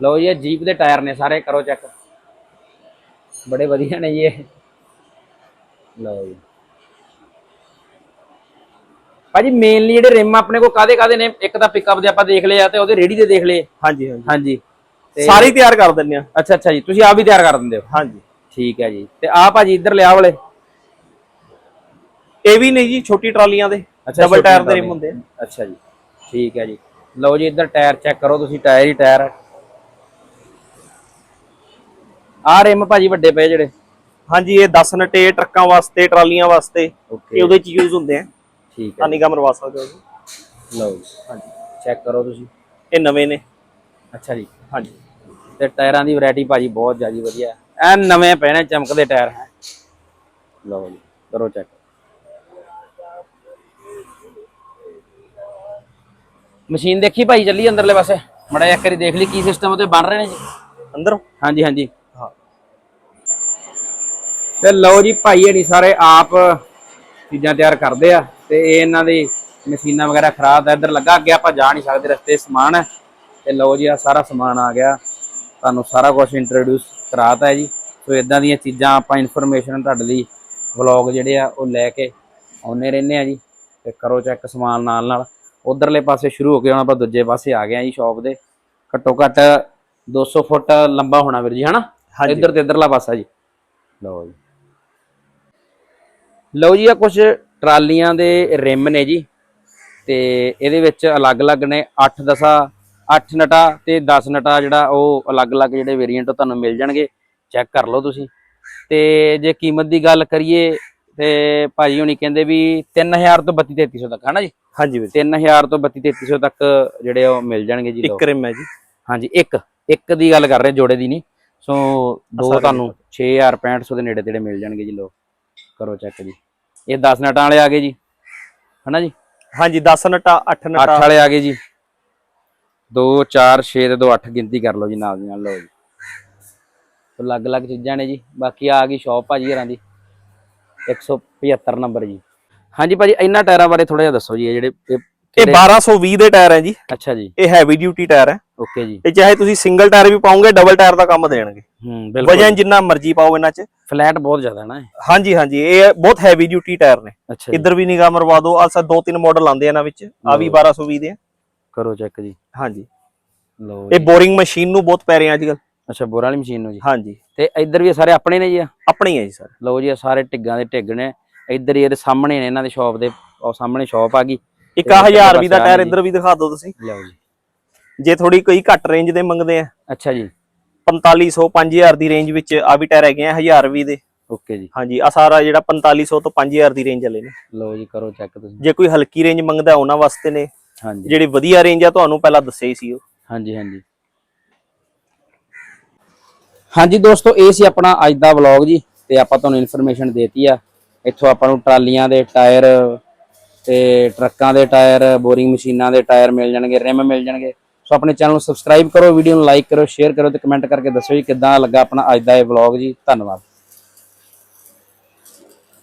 ਲਓ ਜੀ ਇਹ ਜੀਪ ਦੇ ਟਾਇਰ ਨੇ ਸਾਰੇ ਕਰੋ ਚੈੱਕ ਬੜੇ ਵਧੀਆ ਨੇ ਜੀ ਇਹ। ਲਓ ਜੀ। ਭਾਜੀ ਮੇਨਲੀ ਜਿਹੜੇ ਰਿਮ ਆਪਣੇ ਕੋ ਕਾਦੇ ਕਾਦੇ ਨੇ? ਇੱਕ ਤਾਂ ਪਿਕਅਪ ਦੇ ਆਪਾਂ ਦੇਖ ਲਏ ਆ ਤੇ ਉਹਦੇ ਰੇੜੀ ਦੇ ਦੇਖ ਲਏ। ਹਾਂਜੀ ਹਾਂਜੀ। ਹਾਂਜੀ। ਸਾਰੀ ਤਿਆਰ ਕਰ ਦਿੰਦੇ ਆ। ਅੱਛਾ ਅੱਛਾ ਜੀ ਤੁਸੀਂ ਆਪ ਵੀ ਤਿਆਰ ਕਰ ਦਿੰਦੇ ਹੋ? ਹਾਂਜੀ। ਠੀਕ ਹੈ ਜੀ। ਤੇ ਆ ਭਾਜੀ ਇੱਧਰ ਲਿਆ ਵਾਲੇ? ਇਹ ਵੀ ਨੇ ਜੀ ਛੋਟੀ ਟਰਾਲੀਆਂ ਦੇ। ਡਬਲ ਟਾਇਰ ਦੇ। ਰਿਮ ਹੁੰਦੇ ਆ। ਅੱਛਾ ਜੀ ਠੀਕ ਹੈ ਜੀ। ਲਓ ਜੀ ਇੱਧਰ ਟਾਇਰ ਚੈੱਕ ਕਰੋ ਤੁਸੀਂ ਟਾਇਰ ਹੀ ਟਾਇਰ ਆ ਰਿਮ ਭਾਜੀ ਵੱਡੇ ਪਏ ਜਿਹੜੇ। ਹਾਂਜੀ ਇਹ 10 ਨਟੇ ਟਰੱਕਾਂ ਵਾਸਤੇ ਟਰਾਲੀਆਂ ਵਾਸਤੇ ਇਹ ਉਹਦੇ ਚ ਯੂਜ਼ ਹੁੰਦੇ ਆ। ਠੀਕ ਹੈ। ਤਾਂ ਨਿਗਾਹ ਮਰਵਾ ਸਕਦੇ ਹੋ ਜੀ। ਲਓ ਹਾਂਜੀ। ਚੈੱਕ ਕਰੋ ਤੁਸੀਂ। ਇਹ ਨਵੇਂ ਨੇ। ਅੱਛਾ ਜੀ। ਹਾਂਜੀ। ਤੇ ਟਾਇਰਾਂ ਦੀ ਵੈਰਾਈਟੀ ਭਾਜੀ ਬਹੁਤ ਜ਼ਿਆਦੀ ਵਧੀਆ। ਐਨ ਨਵੇਂ ਪਏ ਨੇ ਚਮਕਦੇ ਟਾਇਰ ਹੈ। ਲਓ ਜੀ ਕਰੋ ਚੈੱਕ ਮਸ਼ੀਨ ਦੇਖੀ ਭਾਈ ਚੱਲੀ ਅੰਦਰਲੇ ਪਾਸੇ? ਮੜਾ ਇੱਕ ਵਾਰੀ ਦੇਖ ਲਈ ਕੀ ਸਿਸਟਮ ਉਹਤੇ ਬਣ ਰਹੇ ਨੇ ਜੀ? ਅੰਦਰ? ਹਾਂਜੀ ਹਾਂਜੀ। ਤੇ ਲਓ ਜੀ ਭਾਈ ਹਣੀ ਸਾਰੇ ਆਪ ਚੀਜ਼ਾਂ ਤਿਆਰ ਕਰਦੇ ਆ ਤੇ ਇਹ ਇਹਨਾਂ ਦੀ ਮਸ਼ੀਨਾਂ ਵਗੈਰਾ ਖਰਾਬ ਆ ਇੱਧਰ ਲੱਗਾ ਅੱਗੇ ਆਪਾਂ ਜਾ ਨਹੀਂ ਸਕਦੇ ਰਸਤੇ ਸਮਾਨ ਹੈ। ਤੇ ਲਓ ਜੀ ਆ ਸਾਰਾ ਸਮਾਨ ਆ ਗਿਆ। ਤੁਹਾਨੂੰ ਸਾਰਾ ਕੁਝ ਇੰਟਰੋਡਿਊਸ ਕਰਾਤਾ ਹੈ ਜੀ। ਸੋ ਇਦਾਂ ਦੀਆਂ ਚੀਜ਼ਾਂ ਆਪਾਂ ਇਨਫੋਰਮੇਸ਼ਨ ਤੁਹਾਡੇ ਲਈ ਵਲੌਗ ਜਿਹੜੇ ਆ ਉਹ ਲੈ ਕੇ ਆਉਨੇ ਰਹਿੰਦੇ ਆ ਜੀ। ਤੇ ਕਰੋ ਚੈੱਕ ਸਮਾਨ ਨਾਲ ਨਾਲ। ਉਧਰਲੇ ਪਾਸੇ ਸ਼ੁਰੂ ਹੋ ਕੇ ਹੁਣ ਆਪਾਂ ਦੂਜੇ ਪਾਸੇ ਆ ਗਏ ਆ ਜੀ ਸ਼ਾਪ ਦੇ। ਘੱਟੋ ਘੱਟ 200 ਫੁੱਟ ਲੰਬਾ ਹੋਣਾ ਵੀਰ ਜੀ ਹਨਾ। ਇੱਧਰ ਤੇ ਇੱਧਰਲਾ ਪਾਸਾ ਜੀ। ਲਓ ਜੀ। ਲਓ ਜੀ ਆ ਕੁਝ ਟਰਾਲੀਆਂ ਦੇ ਰਿਮ ਨੇ ਜੀ। ਤੇ ਇਹਦੇ ਵਿੱਚ ਅਲੱਗ-ਅਲੱਗ ਨੇ 8 ਦਸਾ 8 ਨਟਾ ਤੇ 10 ਨਟਾ ਜਿਹੜਾ ਉਹ ਅਲੱਗ-ਅਲੱਗ ਜਿਹੜੇ ਵੇਰੀਐਂਟ ਤੁਹਾਨੂੰ ਮਿਲ ਜਾਣਗੇ। ਚੈੱਕ ਕਰ ਲਓ ਤੁਸੀਂ। ਤੇ ਜੇ ਕੀਮਤ ਦੀ ਗੱਲ ਕਰੀਏ ਤੇ ਭਾਜੀ ਹੁਣੀ ਕਹਿੰਦੇ ਵੀ 3000 ਤੋਂ 32-3300 ਤੱਕ ਹਨਾ ਜੀ? ਹਾਂਜੀ ਵੀਰ 3000 ਤੋਂ 32-3300 ਤੱਕ ਜਿਹੜੇ ਉਹ ਮਿਲ ਜਾਣਗੇ ਜੀ ਇੱਕ ਰਿਮ ਹੈ ਜੀ। ਹਾਂਜੀ ਇੱਕ। ਇੱਕ ਦੀ ਗੱਲ ਕਰ ਰਹੇ ਜੋੜੇ ਦੀ ਨਹੀਂ। ਸੋ ਦੋ ਤੁਹਾਨੂੰ 6000 6500 ਦੇ ਨੇੜੇ ਤੇੜੇ ਮਿਲ ਜਾਣਗੇ ਜੀ ਲੋ ਕਰੋ ਚੈੱਕ ਜੀ। ਇਹ 10 ਨਟਾਂ ਵਾਲੇ ਆ ਗਏ ਜੀ। ਹਨਾ ਜੀ? ਹਾਂਜੀ 10 ਨਟਾ 8 8 ਨਟਾ ਵਾਲੇ ਆ ਗਏ ਜੀ। 2 4 6 ਤੇ 2 8 ਗਿਣਤੀ ਕਰ ਲਓ ਜੀ ਨਾਲ ਦੀ ਨਾਲ ਲਓ ਜੀ। ਅਲੱਗ-ਅਲੱਗ ਚੀਜ਼ਾਂ ਨੇ ਜੀ। ਬਾਕੀ ਆ ਗਈ ਸ਼ਾਪ ਭਾਜੀ ਹਰਾਂ ਦੀ। 175 ਨੰਬਰ ਜੀ। ਹਾਂਜੀ ਭਾਜੀ ਇਹਨਾਂ ਟਾਇਰਾਂ ਬਾਰੇ ਥੋੜਾ ਜਿਹਾ ਦੱਸੋ ਜੀ ਇਹ ਜਿਹੜੇ ਇਹ ਇਹ ਕਿਹੜੇ- 1220 ਦੇ ਟਾਇਰ ਹੈ ਜੀ। ਅੱਛਾ ਜੀ। ਇਹ ਹੈਵੀ ਡਿਊਟੀ ਟਾਇਰ ਹੈ। ਓਕੇ ਜੀ। ਇਹ ਚਾਹੇ ਤੁਸੀਂ ਸਿੰਗਲ ਟਾਇਰ ਵੀ ਪਾਉਂਗੇ ਡਬਲ ਟਾਇਰ ਦਾ ਕੰਮ ਦੇਣਗੇ। ਹੂੰ ਬਿਲਕੁਲ। ਵਜਨ ਜਿੰਨਾ ਮਰਜ਼ੀ ਪਾਓ ਇਹਨਾਂ 'ਚ। ਫਲੈਟ ਬਹੁਤ ਜ਼ਿਆਦਾ ਨਾ ਇਹ। ਹਾਂਜੀ ਹਾਂਜੀ ਇਹ ਬਹੁਤ ਹੈਵੀ ਡਿਊਟੀ ਟਾਇਰ ਨੇ। ਅੱਛਾ ਜੀ। ਇੱਧਰ ਵੀ ਨਿਗਾਹ ਮਰਵਾ ਦਿਓ ਆਹ ਦੋ ਤਿੰਨ ਮਾਡਲ ਆਉਂਦੇ ਆ ਇਹਨਾਂ ਵਿੱਚ ਆ ਵੀ 1220 ਦੇ ਆ। ਕਰੋ ਚੈੱਕ ਜੀ। ਹਾਂਜੀ। ਲਓ ਇਹ ਬੋਰਿੰਗ ਮਸ਼ੀਨ ਨੂੰ ਬਹੁਤ ਪੈ ਰਹੇ ਆ ਅੱਜਕੱਲ ਅੱਛਾ ਬੋਰ ਵਾਲੀ ਮਸ਼ੀਨ ਨੂੰ ਜੀ। ਹਾਂਜੀ। ਤੇ ਇੱਧਰ ਵੀ ਇਹ ਸਾਰੇ ਆਪਣੇ ਨੇ ਜੀ ਆ ਆਪਣੇ ਹੀ ਹੈ ਜੀ ਸਰ। ਲਓ ਜੀ ਇਹ ਸਾਰੇ ਟਿੱਗਾਂ ਦੇ ਟਿੱਗ ਨੇ। ਇੱਧਰ ਹੀ ਇਹਦੇ ਸਾਹਮਣੇ ਨੇ ਇਹਨਾਂ ਦੀ ਸ਼ਾਪ ਦੇ ਉਹ ਸਾਹਮਣੇ ਸ਼ਾਪ ਆ ਗਈ। ਇੱਕ ਤੇ ਆਹ ਇੱਧਰਲੇ 1000 ਵੀ ਦਾ ਪਾਸੇ ਆ ਟਾਇਰ ਇੱਧਰ ਵੀ ਦਿਖਾ ਦਿਓ ਤੁਸੀਂ। ਲਓ ਜੀ। ਜੇ ਥੋੜੀ ਕੋਈ ਘੱਟ ਰੇਂਜ ਦੇ ਮੰਗਦੇ ਆ। ਅੱਛਾ ਜੀ। 4500 5000 ਦੀ ਰੇਂਜ ਵਿੱਚ ਆ ਵੀ ਟਾਇਰ ਹੈਗੇ ਆ 1000 ਵੀ ਦੇ। ਓਕੇ ਜੀ। ਹਾਂਜੀ ਆ ਸਾਰਾ ਜਿਹੜਾ 4500 ਤੋਂ 5000 ਦੀ ਰੇਂਜ ਵਾਲੇ ਨੇ। ਲਓ ਜੀ ਕਰੋ ਚੈੱਕ ਤੁਸੀਂ। ਜੇ ਕੋਈ ਹਲਕੀ ਰੇਂਜ ਮੰਗਦਾ ਉਹਨਾਂ ਵਾਸਤੇ ਨੇ। ਹਾਂਜੀ। ਜਿਹੜੀ ਵਧੀਆ ਰੇਂਜ ਆ ਤੁਹਾਨੂੰ ਪਹਿਲਾਂ ਦੱਸਿਆ ਹੀ ਸੀ ਉਹ। ਹਾਂਜੀ ਹਾਂਜੀ। ਹਾਂਜੀ ਦੋਸਤੋ ਇਹ ਸੀ ਆਪਣਾ ਅੱਜ ਦਾ ਵਲੌਗ ਜੀ ਤੇ ਆਪਾਂ ਤੁਹਾਨੂੰ ਇਨਫੋਰਮੇਸ਼ਨ ਦੇਤੀ ਆ। ਇੱਥੋਂ ਆਪਾਂ ਨੂੰ ਟਰਾਲੀਆਂ ਦੇ ਟਾਇਰ ਤੇ ਟਰੱਕਾਂ ਦੇ ਟਾਇਰ ਬੋਰਿੰਗ ਮਸ਼ੀਨਾਂ ਦੇ ਟਾਇਰ ਮਿਲ ਜਾਣਗੇ ਰਿਮ ਮਿਲ ਜਾਣਗੇ। ਸੋ ਆਪਣੇ ਚੈਨਲ ਨੂੰ ਸਬਸਕ੍ਰਾਈਬ ਕਰੋ, ਵੀਡੀਓ ਨੂੰ ਲਾਈਕ ਕਰੋ, ਸ਼ੇਅਰ ਕਰੋ ਤੇ ਕਮੈਂਟ ਕਰਕੇ ਦੱਸੋ ਜੀ ਕਿੱਦਾਂ ਲੱਗਾ ਆਪਣਾ ਅੱਜ ਦਾ ਇਹ ਵਲੌਗ ਜੀ। ਧੰਨਵਾਦ।